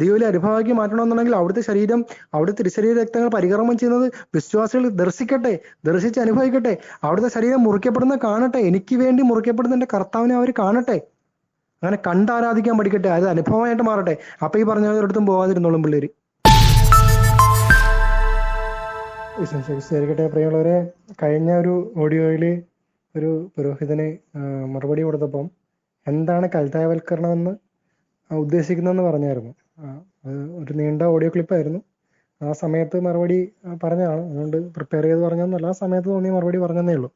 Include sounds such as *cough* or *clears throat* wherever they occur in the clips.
ദൈവം അനുഭവമാക്കി മാറ്റണമെന്നുണ്ടെങ്കിൽ അവിടുത്തെ ശരീരം അവിടുത്തെ തിരുശരീര രക്തങ്ങൾ പരികർമ്മം ചെയ്യുന്നത് വിശ്വാസികൾ ദർശിക്കട്ടെ ദർശിച്ച് അനുഭവിക്കട്ടെ. അവിടുത്തെ ശരീരം മുറിക്കപ്പെടുന്ന കാണട്ടെ. എനിക്ക് വേണ്ടി മുറിക്കപ്പെടുന്ന കർത്താവിനെ അവർ കാണട്ടെ. അങ്ങനെ കണ്ടാരാധിക്കാൻ പഠിക്കട്ടെ. അത് അനുഭവമായിട്ട് മാറട്ടെ. അപ്പൊ ഈ പറഞ്ഞ ഒരിടത്തും പോകാതിരുന്നോളും പിള്ളേര്. ശരിക്കട്ടെ പ്രിയമുള്ളവരെ. കഴിഞ്ഞ ഒരു ഓഡിയോയിൽ ഒരു പുരോഹിതന് മറുപടി കൊടുത്തപ്പം എന്താണ് കൽത്തായവൽക്കരണം എന്ന് ഉദ്ദേശിക്കുന്നതെന്ന് പറഞ്ഞായിരുന്നു. ഒരു നീണ്ട ഓഡിയോ ക്ലിപ്പായിരുന്നു ആ സമയത്ത് മറുപടി പറഞ്ഞതാണ്. അതുകൊണ്ട് പ്രിപ്പയർ ചെയ്ത് പറഞ്ഞൊന്നല്ല ആ സമയത്ത് തോന്നിയ മറുപടി പറഞ്ഞതേ ഉള്ളൂ.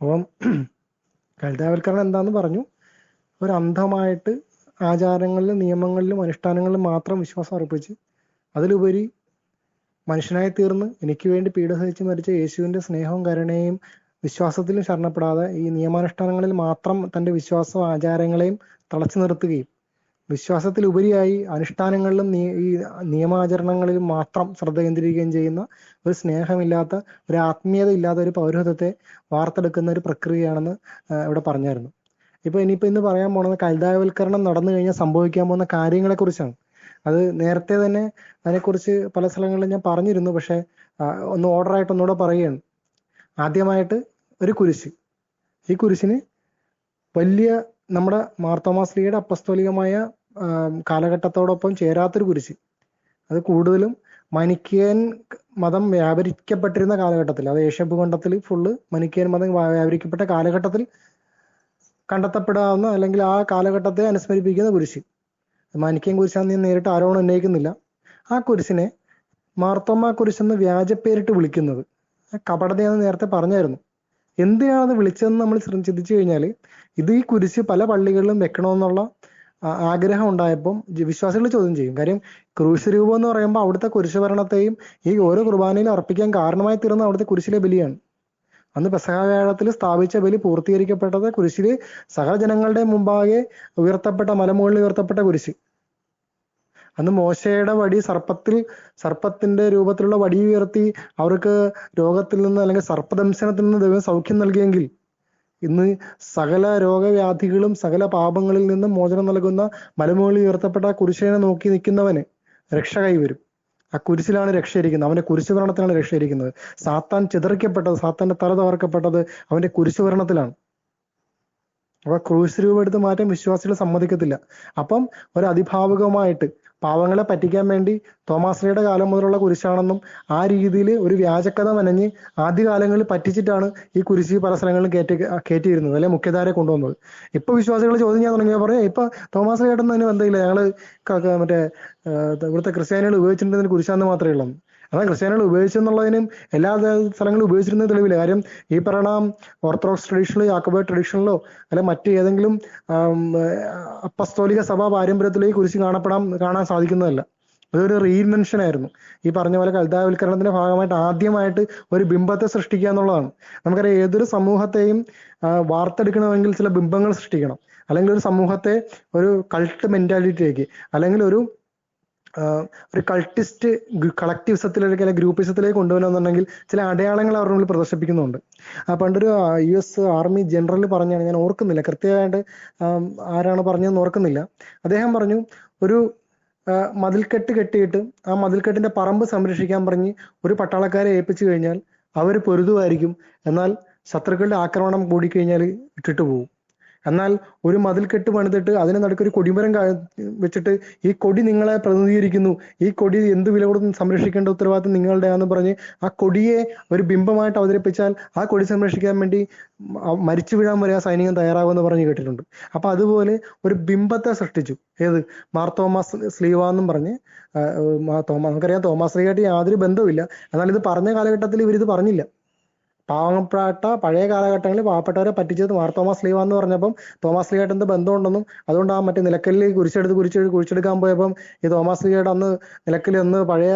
അപ്പം *clears throat* കൽത്തായവൽക്കരണം എന്താന്ന് പറഞ്ഞു. ഒരു അന്ധമായിട്ട് ആചാരങ്ങളിലും നിയമങ്ങളിലും അനുഷ്ഠാനങ്ങളിലും മാത്രം വിശ്വാസം അർപ്പിച്ച് അതിലുപരി മനുഷ്യനായി തീർന്ന് എനിക്ക് വേണ്ടി പീഡ സഹിച്ച് മരിച്ച യേശുവിന്റെ സ്നേഹവും കരുണയും വിശ്വാസത്തിലും ശരണപ്പെടാതെ ഈ നിയമാനുഷ്ഠാനങ്ങളിൽ മാത്രം തന്റെ വിശ്വാസവും ആചാരങ്ങളെയും തളച്ചു നിർത്തുകയും വിശ്വാസത്തിലുപരിയായി അനുഷ്ഠാനങ്ങളിലും ഈ നിയമാചരണങ്ങളിലും മാത്രം ശ്രദ്ധ കേന്ദ്രീകരിക്കുകയും ചെയ്യുന്ന ഒരു സ്നേഹമില്ലാത്ത ഒരു ആത്മീയത ഇല്ലാത്ത ഒരു പൗരത്വത്തെ വാർത്തെടുക്കുന്ന ഒരു പ്രക്രിയയാണെന്ന് ഇവിടെ പറഞ്ഞായിരുന്നു. ഇപ്പൊ ഇനിയിപ്പോ ഇന്ന് പറയാൻ പോണത് കൽതായവൽക്കരണം നടന്നു കഴിഞ്ഞാൽ സംഭവിക്കാൻ പോകുന്ന കാര്യങ്ങളെ കുറിച്ചാണ് അത് നേരത്തെ തന്നെ അതിനെക്കുറിച്ച് പല സ്ഥലങ്ങളിലും ഞാൻ പറഞ്ഞിരുന്നു പക്ഷെ ഒന്ന് ഓർഡറായിട്ട് ഒന്നുകൂടെ പറയുകയാണ്. ആദ്യമായിട്ട് ഒരു കുരിശ്. ഈ കുരിശിന് വലിയ നമ്മുടെ മാർത്തോമാസ്ലിയുടെ അപ്പസ്തോലികമായ കാലഘട്ടത്തോടൊപ്പം ചേരാത്തൊരു കുരിശ്. അത് കൂടുതലും മനിക്കേൻ മതം വ്യാപരിക്കപ്പെട്ടിരുന്ന കാലഘട്ടത്തിൽ അത് ഏഷ്യ ഭൂഖണ്ഡത്തിൽ ഫുള്ള് മനിക്കേൻ മതം വ്യാപരിക്കപ്പെട്ട കാലഘട്ടത്തിൽ കണ്ടെത്തപ്പെടാവുന്ന അല്ലെങ്കിൽ ആ കാലഘട്ടത്തെ അനുസ്മരിപ്പിക്കുന്ന കുരിശ്. മനിക്കേൻ കുരിശാന്ന് ഞാൻ നേരിട്ട് ആരോപണം ഉന്നയിക്കുന്നില്ല. ആ കുരിശിനെ മാർത്തോമ്മ കുരിശെന്ന് വ്യാജപ്പേരിട്ട് വിളിക്കുന്നത്. കപടതയെന്ന് നേരത്തെ പറഞ്ഞായിരുന്നു. എന്തിനാണ് അത് വിളിച്ചതെന്ന് നമ്മൾ ചിന്തിച്ചു കഴിഞ്ഞാൽ ഇത് ഈ കുരിശ് പല പള്ളികളിലും വെക്കണമെന്നുള്ള ആഗ്രഹം ഉണ്ടായപ്പം വിശ്വാസികൾ ചോദ്യം ചെയ്യും. കാര്യം ക്രൂശ് രൂപം എന്ന് പറയുമ്പോൾ അവിടുത്തെ കുരിശുഭരണത്തെയും ഈ ഓരോ കുർബാനയിലും അർപ്പിക്കാൻ കാരണമായി തീർന്ന അവിടുത്തെ കുരിശിലെ ബലിയാണ്. അന്ന് പെസഹാവ്യാഴത്തിൽ സ്ഥാപിച്ച ബലി പൂർത്തീകരിക്കപ്പെട്ടത് കുരിശിൽ സകല ജനങ്ങളുടെ മുമ്പാകെ ഉയർത്തപ്പെട്ട മലമുകളിൽ ഉയർത്തപ്പെട്ട കുരിശ്. അന്ന് മോശയുടെ വടി സർപ്പത്തിൽ സർപ്പത്തിന്റെ രൂപത്തിലുള്ള വടി ഉയർത്തി അവർക്ക് രോഗത്തിൽ നിന്ന് അല്ലെങ്കിൽ സർപ്പദംശനത്തിൽ നിന്ന് ദൈവം സൗഖ്യം നൽകിയെങ്കിൽ ഇന്ന് സകല രോഗവ്യാധികളും സകല പാപങ്ങളിൽ നിന്നും മോചനം നൽകുന്ന മലമുകളിൽ ഉയർത്തപ്പെട്ട കുരിശിനെ നോക്കി നിൽക്കുന്നവന് രക്ഷ കൈവരും. ആ കുരിശിലാണ് രക്ഷയിരിക്കുന്നത്. അവന്റെ കുരിശുഭരണത്തിലാണ് രക്ഷയിരിക്കുന്നത്. സാത്താൻ ചിതറിക്കപ്പെട്ടത് സാത്താന്റെ തല തകർക്കപ്പെട്ടത് അവന്റെ കുരിശുഭരണത്തിലാണ് അപ്പൊ ക്രൂശ് രൂപം എടുത്ത് മാറ്റാൻ വിശ്വാസികൾ സമ്മതിക്കത്തില്ല. അപ്പം ഒരു അതിഭാവുകമായിട്ട് പാവങ്ങളെ പറ്റിക്കാൻ വേണ്ടി തോമാശ്രീയുടെ കാലം മുതലുള്ള കുരിശാണെന്നും ആ രീതിയിൽ ഒരു വ്യാജക്കഥ മനഞ്ഞ് ആദ്യകാലങ്ങളിൽ പറ്റിച്ചിട്ടാണ് ഈ കുരിശി പല സ്ഥലങ്ങളിലും കയറ്റി കയറ്റിയിരുന്നത് അല്ലെ മുഖ്യധാരെ കൊണ്ടുവന്നത്. ഇപ്പൊ വിശ്വാസികൾ ചോദ്യം ചെയ്യാൻ തുടങ്ങിയ പറയാം ഇപ്പൊ തോമാസ് ചേട്ടൻ അതിന് ബന്ധമില്ല. ഞങ്ങൾ മറ്റേ ഇവിടുത്തെ ക്രിസ്ത്യാനികൾ ഉപയോഗിച്ചിട്ടുണ്ടെന്ന് കുരിശാന്ന് മാത്രമേ ഉള്ളൂ. അതാണ് ക്രിസ്ത്യാനികൾ ഉപയോഗിച്ചെന്നുള്ളതിനും എല്ലാ സ്ഥലങ്ങളും ഉപയോഗിച്ചിരുന്നത് തെളിവില്ല. കാര്യം ഈ പറയണ ഓർത്തഡോക്സ് ട്രഡീഷണലോ യാക്കോബൈ ട്രഡീഷണലോ അല്ലെ മറ്റ് ഏതെങ്കിലും അപ്പസ്തോലിക സഭാ പാരമ്പര്യത്തിലോ കുറിച്ച് കാണപ്പെടാൻ കാണാൻ സാധിക്കുന്നതല്ല. അതൊരു റീഇൻവെൻഷൻ ആയിരുന്നു. ഈ പറഞ്ഞ പോലെ കൽതാവൽക്കരണത്തിന്റെ ഭാഗമായിട്ട് ആദ്യമായിട്ട് ഒരു ബിംബത്തെ സൃഷ്ടിക്കുക എന്നുള്ളതാണ്. നമുക്കറിയാം ഏതൊരു സമൂഹത്തെയും വാർത്തെടുക്കണമെങ്കിൽ ചില ബിംബങ്ങൾ സൃഷ്ടിക്കണം. അല്ലെങ്കിൽ ഒരു സമൂഹത്തെ ഒരു കൾട്ട് മെന്റാലിറ്റിയിലേക്ക് അല്ലെങ്കിൽ ഒരു ഒരു കൾട്ടിസ്റ്റ് കളക്ടിവിസത്തിലേക്ക് അല്ലെങ്കിൽ ഗ്രൂപ്പിസത്തിലേക്ക് കൊണ്ടുവരണമെന്നുണ്ടെങ്കിൽ ചില അടയാളങ്ങൾ അവരുടെ മുന്നിൽ പ്രദർശിപ്പിക്കുന്നുണ്ട്. ആ പണ്ടൊരു യു എസ് ആർമി ജനറൽ പറഞ്ഞാണ് ഞാൻ ഓർക്കുന്നില്ല. കൃത്യമായിട്ട് ആരാണ് പറഞ്ഞതെന്ന് ഓർക്കുന്നില്ല. അദ്ദേഹം പറഞ്ഞു ഒരു മതിൽക്കെട്ട് കെട്ടിയിട്ട് ആ മതിൽക്കെട്ടിന്റെ പറമ്പ് സംരക്ഷിക്കാൻ പറഞ്ഞ് ഒരു പട്ടാളക്കാരെ ഏൽപ്പിച്ചു കഴിഞ്ഞാൽ അവർ പൊരുതുമായിരിക്കും. എന്നാൽ ശത്രുക്കളുടെ ആക്രമണം കൂടിക്കഴിഞ്ഞാൽ ഇട്ടിട്ട് പോകും എന്നാൽ ഒരു മതിൽക്കെട്ട് പണിതിട്ട് അതിന് നടുക്ക് ഒരു കൊടിമരം വെച്ചിട്ട് ഈ കൊടി നിങ്ങളെ പ്രതിനിധീകരിക്കുന്നു. ഈ കൊടി എന്ത് വില കൊടുത്തും സംരക്ഷിക്കേണ്ട ഉത്തരവാദിത്വം നിങ്ങളുടെയാന്ന് പറഞ്ഞ് ആ കൊടിയെ ഒരു ബിംബമായിട്ട് അവതരിപ്പിച്ചാൽ ആ കൊടി സംരക്ഷിക്കാൻ വേണ്ടി മരിച്ചു വീഴാൻ വരെ ആ സൈനികൻ തയ്യാറാകുമെന്ന് പറഞ്ഞ് കേട്ടിട്ടുണ്ട്. അപ്പൊ അതുപോലെ ഒരു ബിംബത്തെ സൃഷ്ടിച്ചു. ഏത്? മാർത്തോമാസ് തോമസ് സ്ലീവ എന്നും പറഞ്ഞ് തോമ നമുക്കറിയാം തോമാസ് സ്ലീവായിട്ട് യാതൊരു ബന്ധവുമില്ല. എന്നാൽ ഇത് പറഞ്ഞ കാലഘട്ടത്തിൽ ഇവരിത് പറഞ്ഞില്ല. പാവപ്പെട്ട പഴയ കാലഘട്ടങ്ങളിൽ പാവപ്പെട്ടവരെ പറ്റിച്ചത് മാർ തോമസ് ലീവ എന്ന് പറഞ്ഞപ്പം തോമസ് ലീവായിട്ട് എന്ത് ബന്ധമുണ്ടെന്നും അതുകൊണ്ട് ആ മറ്റേ നിലക്കല്ലിൽ കുരിശെടുത്ത് കുരിച്ച് കുരിച്ചെടുക്കാൻ പോയപ്പം ഈ തോമസ് ലീവയുടെ അന്ന് നിലക്കൽ ഒന്ന് പഴയ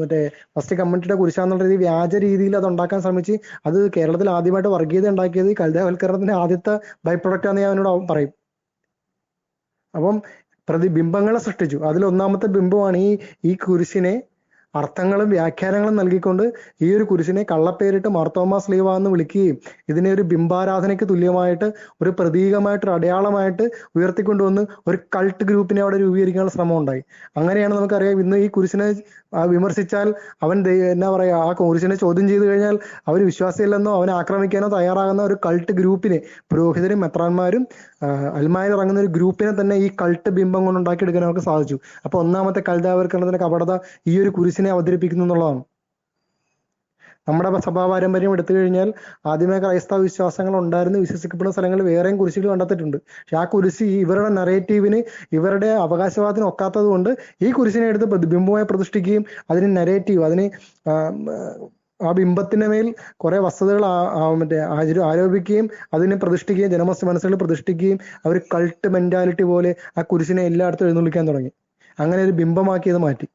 മറ്റേ ഫസ്റ്റ് കമ്മ്യൂണിറ്റിയുടെ കുരിശാന്നുള്ള രീതി വ്യാജ രീതിയിൽ അത് ഉണ്ടാക്കാൻ ശ്രമിച്ച് അത് കേരളത്തിൽ ആദ്യമായിട്ട് വർഗീയത ഉണ്ടാക്കിയത് ഈ കൽദവൽക്കരണത്തിന്റെ ആദ്യത്തെ ബൈ പ്രൊഡക്റ്റ് ആണെന്ന് ഞാൻ അവനോട് പറയും. അപ്പം പ്രതിബിംബങ്ങളെ സൃഷ്ടിച്ചു. അതിൽ ഒന്നാമത്തെ ബിംബമാണ് ഈ ഈ കുരിശിനെ അർത്ഥങ്ങളും വ്യാഖ്യാനങ്ങളും നൽകിക്കൊണ്ട് ഈ ഒരു കുരിശിനെ കള്ളപ്പേരിട്ട് മാർത്തോമാ സ്ലീവ എന്ന് വിളിക്കുകയും ഇതിനെ ഒരു ബിംബാരാധനയ്ക്ക് തുല്യമായിട്ട് ഒരു പ്രതീകമായിട്ട് ഒരു അടയാളമായിട്ട് ഉയർത്തിക്കൊണ്ടുവന്ന് ഒരു കൾട്ട് ഗ്രൂപ്പിനെ അവിടെ രൂപീകരിക്കാനുള്ള ശ്രമം ഉണ്ടായി അങ്ങനെയാണ് നമുക്കറിയാം ഇന്ന് ഈ കുരിശിനെ വിമർശിച്ചാൽ അവൻ എന്നാ പറയാ ആ കുരിശിനെ ചോദ്യം ചെയ്തു കഴിഞ്ഞാൽ അവർ വിശ്വാസിയല്ലെന്നോ അവനെ ആക്രമിക്കാനോ തയ്യാറാകുന്ന ഒരു കൾട്ട് ഗ്രൂപ്പിനെ പുരോഹിതരും മെത്രാന്മാരും അൽമായിൽ ഇറങ്ങുന്ന ഒരു ഗ്രൂപ്പിനെ തന്നെ ഈ കൾട്ട് ബിംബം കൊണ്ട് ഉണ്ടാക്കിയെടുക്കാൻ അവർക്ക് സാധിച്ചു. അപ്പൊ ഒന്നാമത്തെ കൽതാവൽക്കരണത്തിന്റെ കപടത ഈ ഒരു കുരിശിനെ അവതരിപ്പിക്കുന്നു എന്നുള്ളതാണ്. നമ്മുടെ സഭാ പാരമ്പര്യം എടുത്തു കഴിഞ്ഞാൽ ആദ്യമേ ക്രൈസ്തവ വിശ്വാസങ്ങൾ ഉണ്ടായിരുന്നു വിശ്വസിക്കപ്പെടുന്ന സ്ഥലങ്ങളിൽ വേറെയും കുരിശികൾ കണ്ടെത്തിയിട്ടുണ്ട്. പക്ഷെ ആ കുരിശി ഇവരുടെ നരേറ്റീവിന് ഇവരുടെ അവകാശവാദത്തിന് ഒക്കാത്തത് കൊണ്ട് ഈ കുരിശിനെ എടുത്ത് ബിംബമായി പ്രതിഷ്ഠിക്കുകയും അതിന് നരേറ്റീവ് അതിന് ആ, ബിംബത്തിന് മേൽ കുറെ വസ്തുതകൾ മറ്റേ ആരോപിക്കുകയും അതിനെ പ്രതിഷ്ഠിക്കുകയും ജനമസ് മനസ്സുകളിൽ പ്രതിഷ്ഠിക്കുകയും അവർ കൾട്ട് മെന്റാലിറ്റി പോലെ ആ കുരിശിനെ എല്ലായിടത്തും എഴുന്നള്ളിക്കാൻ തുടങ്ങി. അങ്ങനെ ഒരു ബിംബമാക്കി അത് മാറ്റി.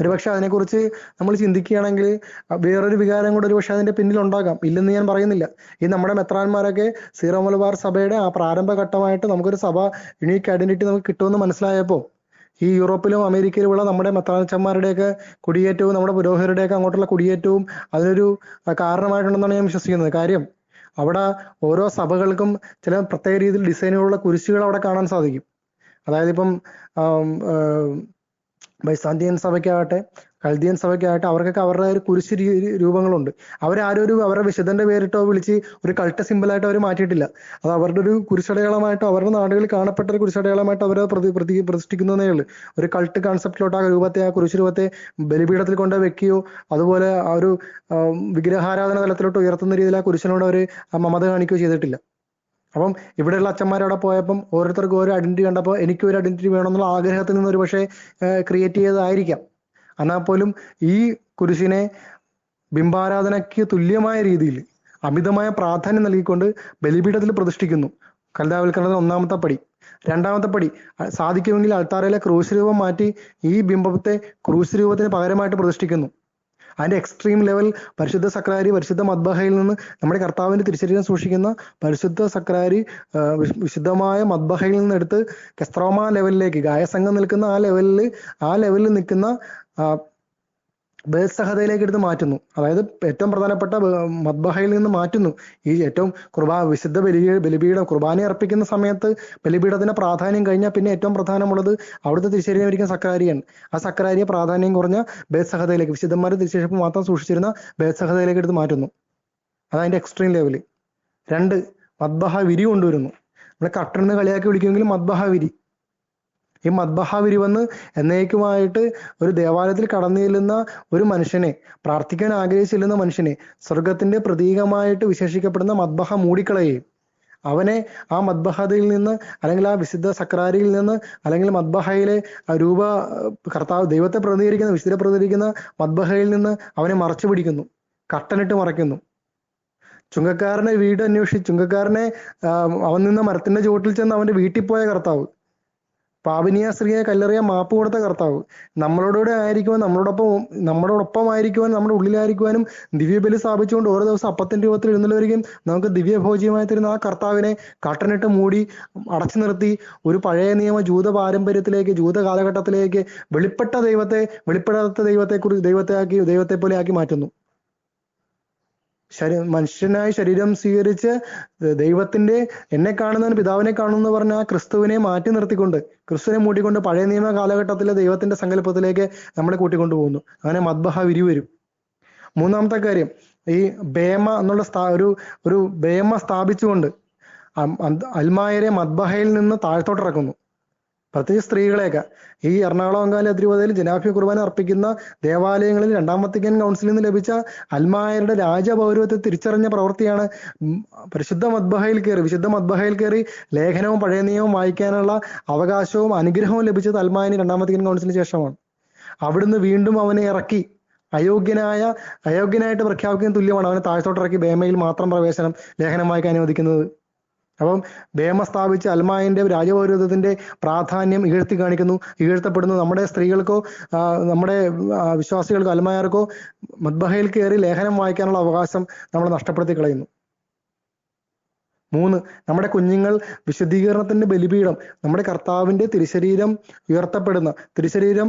ഒരുപക്ഷെ അതിനെക്കുറിച്ച് നമ്മൾ ചിന്തിക്കുകയാണെങ്കിൽ വേറൊരു വികാരം കൂടെ ഒരുപക്ഷെ അതിന്റെ പിന്നിൽ ഉണ്ടാകാം. ഇല്ലെന്ന് ഞാൻ പറയുന്നില്ല. ഈ നമ്മുടെ മെത്രാന്മാരൊക്കെ സീറോ മലബാർ സഭയുടെ ആ പ്രാരംഭഘട്ടമായിട്ട് നമുക്കൊരു സഭ യുണീക്ക് ഐഡന്റിറ്റി നമുക്ക് കിട്ടുമെന്ന് മനസ്സിലായപ്പോൾ ഈ യൂറോപ്പിലും അമേരിക്കയിലുമുള്ള നമ്മുടെ മത്താനച്ചന്മാരുടെയൊക്കെ കുടിയേറ്റവും നമ്മുടെ പുരോഹിതരുടെയൊക്കെ അങ്ങോട്ടുള്ള കുടിയേറ്റവും അതിനൊരു കാരണമായിട്ടുണ്ടെന്നാണ് ഞാൻ വിശ്വസിക്കുന്നത്. കാര്യം അവിടെ ഓരോ സഭകൾക്കും ചില പ്രത്യേക രീതിയിൽ ഡിസൈനുകളുള്ള കുരിശുകൾ അവിടെ കാണാൻ സാധിക്കും. അതായത് ഇപ്പം ബൈസാന്തിയൻ സഭയ്ക്കാകട്ടെ കൽദിയൻ സഭയ്ക്കാകട്ടെ അവർക്കൊക്കെ അവരുടെ ഒരു കുരിശ് രൂപങ്ങളുണ്ട്. അവരാരും ഒരു അവരുടെ വിശുദ്ധന്റെ പേരിട്ടോ വിളിച്ച് ഒരു കൾട്ട സിമ്പിളായിട്ട് അവർ മാറ്റിയിട്ടില്ല. അത് അവരുടെ ഒരു കുരിശടയാളമായിട്ടോ അവരുടെ നാടുകളിൽ കാണപ്പെട്ട ഒരു കുരിശടയാളമായിട്ട് അവർ പ്രതി പ്രതി പ്രതിഷ്ഠിക്കുന്നതേ ഉള്ളൂ. ഒരു കൾട്ട് കോൺസെപ്റ്റിലോട്ട് ആ രൂപത്തെ ആ കുരിശ് രൂപത്തെ ബലിപീഠത്തിൽ കൊണ്ട് വെക്കുകയോ അതുപോലെ ആ ഒരു വിഗ്രഹാരാധന തലത്തിലോട്ട് ഉയർത്തുന്ന രീതിയിൽ ആ കുരിശിനോട് അവർ മമത കാണിക്കുകയോ ചെയ്തിട്ടില്ല. അപ്പം ഇവിടെയുള്ള അച്ഛന്മാരവിടെ പോയപ്പം ഓരോരുത്തർക്കും ഓരോ ഐഡന്റിറ്റി കണ്ടപ്പോൾ എനിക്കും ഒരു ഐഡന്റിറ്റി വേണമെന്നുള്ള ആഗ്രഹത്തിൽ നിന്ന് ഒരു പക്ഷേ ക്രിയേറ്റ് ചെയ്തതായിരിക്കാം. എന്നാൽ പോലും ഈ കുരിശിനെ ബിംബാരാധനയ്ക്ക് തുല്യമായ രീതിയിൽ അമിതമായ പ്രാധാന്യം നൽകിക്കൊണ്ട് ബലിപീഠത്തിൽ പ്രതിഷ്ഠിക്കുന്നു. കലിതാവൽക്കരണത്തിന് ഒന്നാമത്തെ പടി. രണ്ടാമത്തെ പടി സാധിക്കുമെങ്കിൽ അൾത്താരയിലെ ക്രൂശ് രൂപം മാറ്റി ഈ ബിംബത്തെ ക്രൂശ് രൂപത്തിന് പകരമായിട്ട് പ്രതിഷ്ഠിക്കുന്നു. അതിന്റെ എക്സ്ട്രീം ലെവൽ പരിശുദ്ധ സക്രാരി പരിശുദ്ധ മദ്ബഹയിൽ നിന്ന് നമ്മുടെ കർത്താവിന്റെ തിരിച്ചറിയാൻ സൂക്ഷിക്കുന്ന പരിശുദ്ധ സക്രാരി വിശുദ്ധമായ മദ്ബഹയിൽ നിന്ന് എടുത്ത് കെസ്ത്രോമ ലെവലിലേക്ക് ഗായസംഘം നിൽക്കുന്ന ആ ലെവലിൽ ആ ലെവലിൽ നിൽക്കുന്ന ബേത്സഹതയിലേക്ക് എടുത്ത് മാറ്റുന്നു. അതായത് ഏറ്റവും പ്രധാനപ്പെട്ട മദ്ബഹയിൽ നിന്ന് മാറ്റുന്നു. ഈ ഏറ്റവും കുർബാ വിശുദ്ധ ബലി ബലിപീഠം കുർബാന അർപ്പിക്കുന്ന സമയത്ത് ബലിപീഠത്തിന്റെ പ്രാധാന്യം കഴിഞ്ഞാൽ പിന്നെ ഏറ്റവും പ്രധാനമുള്ളത് അവിടുത്തെ തിരിച്ചറിയാൻ ഇരിക്കുന്ന സക്രാരിയാണ്. ആ സക്രാരിയെ പ്രാധാന്യം കുറഞ്ഞ ബേത്സഹതയിലേക്ക് വിശുദ്ധന്മാരെ തിരിച്ചേപ്പ് മാത്രം സൂക്ഷിച്ചിരുന്ന ബേത്സഹതയിലേക്ക് എടുത്ത് മാറ്റുന്നു. അതതിന്റെ എക്സ്ട്രീം ലെവൽ രണ്ട് മദ്ബഹ വിരി കൊണ്ടുവരുന്നു. നമ്മളെ കട്ടണെന്ന് കളിയാക്കി വിളിക്കുമെങ്കിലും മദ്ബഹ വിരി. ഈ മദ്ബഹ വിരിവെന്ന് എന്നേക്കുമായിട്ട് ഒരു ദേവാലയത്തിൽ കടന്നു ചെല്ലുന്ന ഒരു മനുഷ്യനെ പ്രാർത്ഥിക്കാൻ ആഗ്രഹിച്ചു ചെല്ലുന്ന മനുഷ്യനെ സ്വർഗത്തിന്റെ പ്രതീകമായിട്ട് വിശേഷിക്കപ്പെടുന്ന മദ്ബഹ മൂടിക്കളയുകയും അവനെ ആ മദ്ബഹതയിൽ നിന്ന് അല്ലെങ്കിൽ ആ വിശുദ്ധ സക്രാരിയിൽ നിന്ന് അല്ലെങ്കിൽ മദ്ബഹയിലെ രൂപ കർത്താവ് ദൈവത്തെ പ്രതികരിക്കുന്ന വിശുദ്ധ പ്രതികരിക്കുന്ന മദ്ബഹയിൽ നിന്ന് അവനെ മറച്ചു പിടിക്കുന്നു കട്ടനിട്ട് മറയ്ക്കുന്നു. ചുങ്കക്കാരനെ വീട് അന്വേഷിച്ച് ചുങ്കക്കാരനെ അവൻ നിന്ന മരത്തിന്റെ ചുവട്ടിൽ ചെന്ന് അവന്റെ വീട്ടിൽ പോയ കർത്താവ് പാപിനിയ സ്ത്രീയെ കല്ലെറിയ മാപ്പ് കൊടുത്ത കർത്താവ്. നമ്മളോടുകൂടെ ആയിരിക്കുവാൻ നമ്മളോടൊപ്പം നമ്മളോടൊപ്പം ആയിരിക്കുവാൻ നമ്മുടെ ഉള്ളിലായിരിക്കുവാനും ദിവ്യബലി സ്ഥാപിച്ചുകൊണ്ട് ഓരോ ദിവസം അപ്പത്തിന്റെ രൂപത്തിൽ എഴുന്നള്ളവരിക്കും നമുക്ക് ദിവ്യഭോജ്യമായി തരുന്ന ആ കർത്താവിനെ കട്ടനിട്ട് മൂടി അടച്ചു നിർത്തി ഒരു പഴയ നിയമ ജൂത പാരമ്പര്യത്തിലേക്ക് ജൂത കാലഘട്ടത്തിലേക്ക് വെളിപ്പെട്ട ദൈവത്തെ വെളിപ്പെടാത്ത ദൈവത്തെ കുറിച്ച് ദൈവത്തെ ആക്കി ദൈവത്തെ പോലെ ആക്കി മാറ്റുന്നു. ശരീ മനുഷ്യനായ ശരീരം സ്വീകരിച്ച് ദൈവത്തിന്റെ എന്നെ കാണുന്നവൻ പിതാവിനെ കാണുന്നു പറഞ്ഞ ആ ക്രിസ്തുവിനെ മാറ്റി നിർത്തിക്കൊണ്ട് ക്രിസ്തുവിനെ മൂട്ടിക്കൊണ്ട് പഴയ നിയമ കാലഘട്ടത്തിലെ ദൈവത്തിന്റെ സങ്കല്പത്തിലേക്ക് നമ്മളെ കൂട്ടിക്കൊണ്ടു പോകുന്നു. അങ്ങനെ മദ്ബഹ വിരിവരും മൂന്നാമത്തെ കാര്യം ഈ ബേമ എന്നുള്ള സ്ഥാ ഒരു ഒരു ബേമ സ്ഥാപിച്ചുകൊണ്ട് അൽമായരെ മദ്ബഹയിൽ നിന്ന് താഴ്ത്തോട്ടിറക്കുന്നു. പ്രത്യേകിച്ച് സ്ത്രീകളെയൊക്കെ. ഈ എറണാകുളം അങ്കാലി അതിരൂപതയിൽ ജനാഭ്യ കുർബാന അർപ്പിക്കുന്ന ദേവാലയങ്ങളിൽ രണ്ടാം വത്തിക്കൻ കൗൺസിലിൽ നിന്ന് ലഭിച്ച അൽമായരുടെ രാജപൗരവത്തെ തിരിച്ചറിഞ്ഞ പ്രവൃത്തിയാണ് പരിശുദ്ധ മദ്ബഹയിൽ കയറി വിശുദ്ധ മദ്ബഹയിൽ കയറി ലേഖനവും പഴയ നിയമവും വായിക്കാനുള്ള അവകാശവും അനുഗ്രഹവും ലഭിച്ചത് അൽമായന് രണ്ടാം വത്തിക്കൻ കൗൺസിലിന് ശേഷമാണ്. അവിടുന്ന് വീണ്ടും അവനെ ഇറക്കി. അയോഗ്യനായ അയോഗ്യനായിട്ട് പ്രഖ്യാപിക്കുന്ന തുല്യമാണ്. അവനെ താഴ്ത്തോട്ടിറക്കി ബേമയിൽ മാത്രം പ്രവേശനം ലേഖനം വായിക്കാൻ അനുവദിക്കുന്നത്. അപ്പം ബേമ സ്ഥാപിച്ച അൽമായന്റെ രാജപൗരത്വത്തിന്റെ പ്രാധാന്യം ഇകഴ്ത്തി കാണിക്കുന്നു. ഇകഴ്ത്തപ്പെടുന്നു നമ്മുടെ സ്ത്രീകൾക്കോ നമ്മുടെ വിശ്വാസികൾക്കോ അൽമായർക്കോ മദ്ബഹയിൽ കയറി ലേഖനം വായിക്കാനുള്ള അവകാശം നമ്മൾ നഷ്ടപ്പെടുത്തി കളയുന്നു. മൂന്ന് നമ്മുടെ കുഞ്ഞുങ്ങൾ വിശുദ്ധീകരണത്തിന്റെ ബലിപീഠം നമ്മുടെ കർത്താവിന്റെ തിരുശരീരം ഉയർത്തപ്പെടുന്ന തിരുശരീരം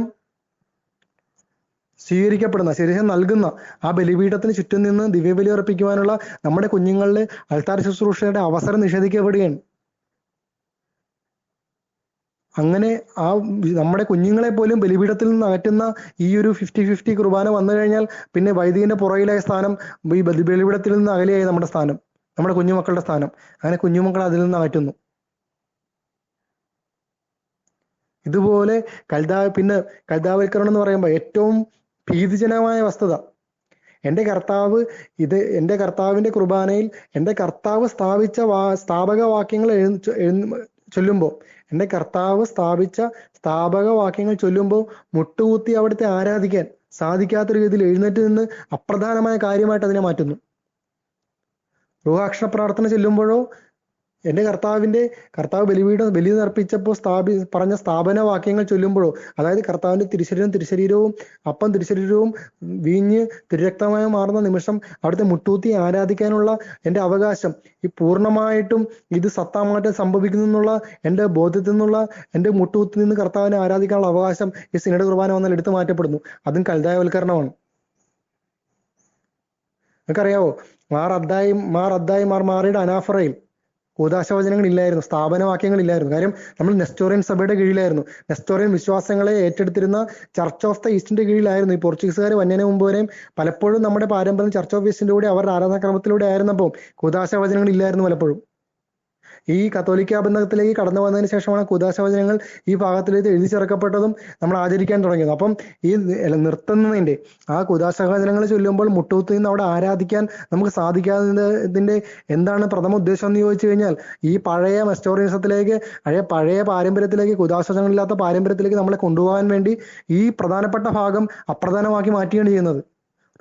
സ്വീകരിക്കപ്പെടുന്ന ശരീരം നൽകുന്ന ആ ബലിപീഠത്തിന് ചുറ്റും നിന്ന് ദിവ്യബലി അർപ്പിക്കുവാനുള്ള നമ്മുടെ കുഞ്ഞുങ്ങളിൽ അൾത്താര ശുശ്രൂഷയുടെ അവസരം നിഷേധിക്കപ്പെടുകയാണ്. അങ്ങനെ ആ നമ്മുടെ കുഞ്ഞുങ്ങളെ പോലും ബലിപീഠത്തിൽ നിന്ന് അകറ്റുന്ന ഈ ഒരു ഫിഫ്റ്റി ഫിഫ്റ്റി കുർബാന വന്നു കഴിഞ്ഞാൽ പിന്നെ വൈദികന്റെ പുറകിലായ സ്ഥാനം ഈ ബലി- ബലിപീഠത്തിൽ നിന്ന് അകലെയായി നമ്മുടെ സ്ഥാനം നമ്മുടെ കുഞ്ഞുമക്കളുടെ സ്ഥാനം. അങ്ങനെ കുഞ്ഞുമക്കൾ അതിൽ നിന്ന് അകറ്റുന്നു. ഇതുപോലെ കൽതാ പിന്നെ കൽതാവൽക്കരണം എന്ന് പറയുമ്പോൾ ഏറ്റവും ഭീതിജനകമായ വസ്തുത. എന്റെ കർത്താവ് ഇത് എന്റെ കർത്താവിന്റെ കുർബാനയിൽ എന്റെ കർത്താവ് സ്ഥാപിച്ച വാ സ്ഥാപക വാക്യങ്ങൾ എഴു എഴു ചൊല്ലുമ്പോൾ എന്റെ കർത്താവ് സ്ഥാപിച്ച സ്ഥാപക വാക്യങ്ങൾ ചൊല്ലുമ്പോൾ മുട്ടുകൂത്തി അവിടുത്തെ ആരാധിക്കാൻ സാധിക്കാത്ത രീതിയിൽ എഴുന്നേറ്റ് നിന്ന് അപ്രധാനമായ കാര്യമായിട്ട് അതിനെ മാറ്റുന്നു. റുഹാക്ഷണ പ്രാർത്ഥന ചെല്ലുമ്പോഴോ എന്റെ കർത്താവിന്റെ കർത്താവ് ബലിപീഠം ബലി അർപ്പിച്ചപ്പോൾ സ്ഥാപി പറഞ്ഞ സ്ഥാപന വാക്യങ്ങൾ ചൊല്ലുമ്പോഴോ അതായത് കർത്താവിന്റെ തിരുശരീരം തിരുശരീരവും അപ്പം തിരുശരീരവും വീഞ്ഞ് തിരുരക്തമായി മാറുന്ന നിമിഷം അവിടുത്തെ മുട്ടൂത്തി ആരാധിക്കാനുള്ള എന്റെ അവകാശം. ഈ പൂർണമായിട്ടും ഇത് സത്താമാറ്റം സംഭവിക്കുന്നു എന്നുള്ള എന്റെ ബോധ്യത്തിൽ നിന്നുള്ള എന്റെ മുട്ടൂത്തിൽ നിന്ന് കർത്താവിനെ ആരാധിക്കാനുള്ള അവകാശം ഈ സിനഡ് കുർബാന വന്നാൽ എടുത്തു മാറ്റപ്പെടുന്നു. അതും കൽതായവൽക്കരണമാണ്. നിങ്ങൾക്കറിയാവോ? മാർ അദ്ദായി മാർ അദ്ദായി മാർ മാറിയുടെ അനാഫറയിൽ. കൂതാശവചനങ്ങൾ ഇല്ലായിരുന്നു സ്ഥാപനവാക്യങ്ങൾ ഇല്ലായിരുന്നു കാര്യം നമ്മൾ നെസ്റ്റോറിയൻ സഭയുടെ കീഴിലായിരുന്നു. നെസ്റ്റോറിയൻ വിശ്വാസങ്ങളെ ഏറ്റെടുത്തിരുന്ന ചർച്ച് ഓഫ് ദ ഈസ്റ്റിന്റെ കീഴിലായിരുന്നു ഈ പോർച്ചുഗീസുകാർ വന്നതിന് മുമ്പ് വരെയും പലപ്പോഴും നമ്മുടെ പാരമ്പര്യം ചർച്ച് ഓഫ് ഈസ്റ്റിന്റെ കൂടെ അവരുടെ ആരാധനാക്രമത്തിലൂടെ ആയിരുന്നപ്പോൾ കൂതാശവചനങ്ങൾ ഇല്ലായിരുന്നു പലപ്പോഴും. ഈ കത്തോലിക്ക ബന്ധത്തിലേക്ക് കടന്നു വന്നതിന് ശേഷമാണ് കുദാശവചനങ്ങൾ ഈ ഭാഗത്തിലേക്ക് എഴുതി ചേർക്കപ്പെട്ടതും നമ്മൾ ആചരിക്കാൻ തുടങ്ങിയത്. അപ്പം ഈ നിർത്തുന്നതിന്റെ ആ കുദാശവചനങ്ങൾ ചൊല്ലുമ്പോൾ മുട്ടൂത്ത് നിന്ന് അവിടെ ആരാധിക്കാൻ നമുക്ക് സാധിക്കാത്തതിന്റെ എന്താണ് പ്രഥമ ഉദ്ദേശം എന്ന് ചോദിച്ചു കഴിഞ്ഞാൽ ഈ പഴയ മെസ്റ്റോറിയസത്തിലേക്ക് പഴയ പഴയ പാരമ്പര്യത്തിലേക്ക് കുദാശവചനങ്ങളില്ലാത്ത പാരമ്പര്യത്തിലേക്ക് നമ്മളെ കൊണ്ടുപോകാൻ വേണ്ടി ഈ പ്രധാനപ്പെട്ട ഭാഗം അപ്രധാനമാക്കി മാറ്റുകയാണ് ചെയ്യുന്നത്.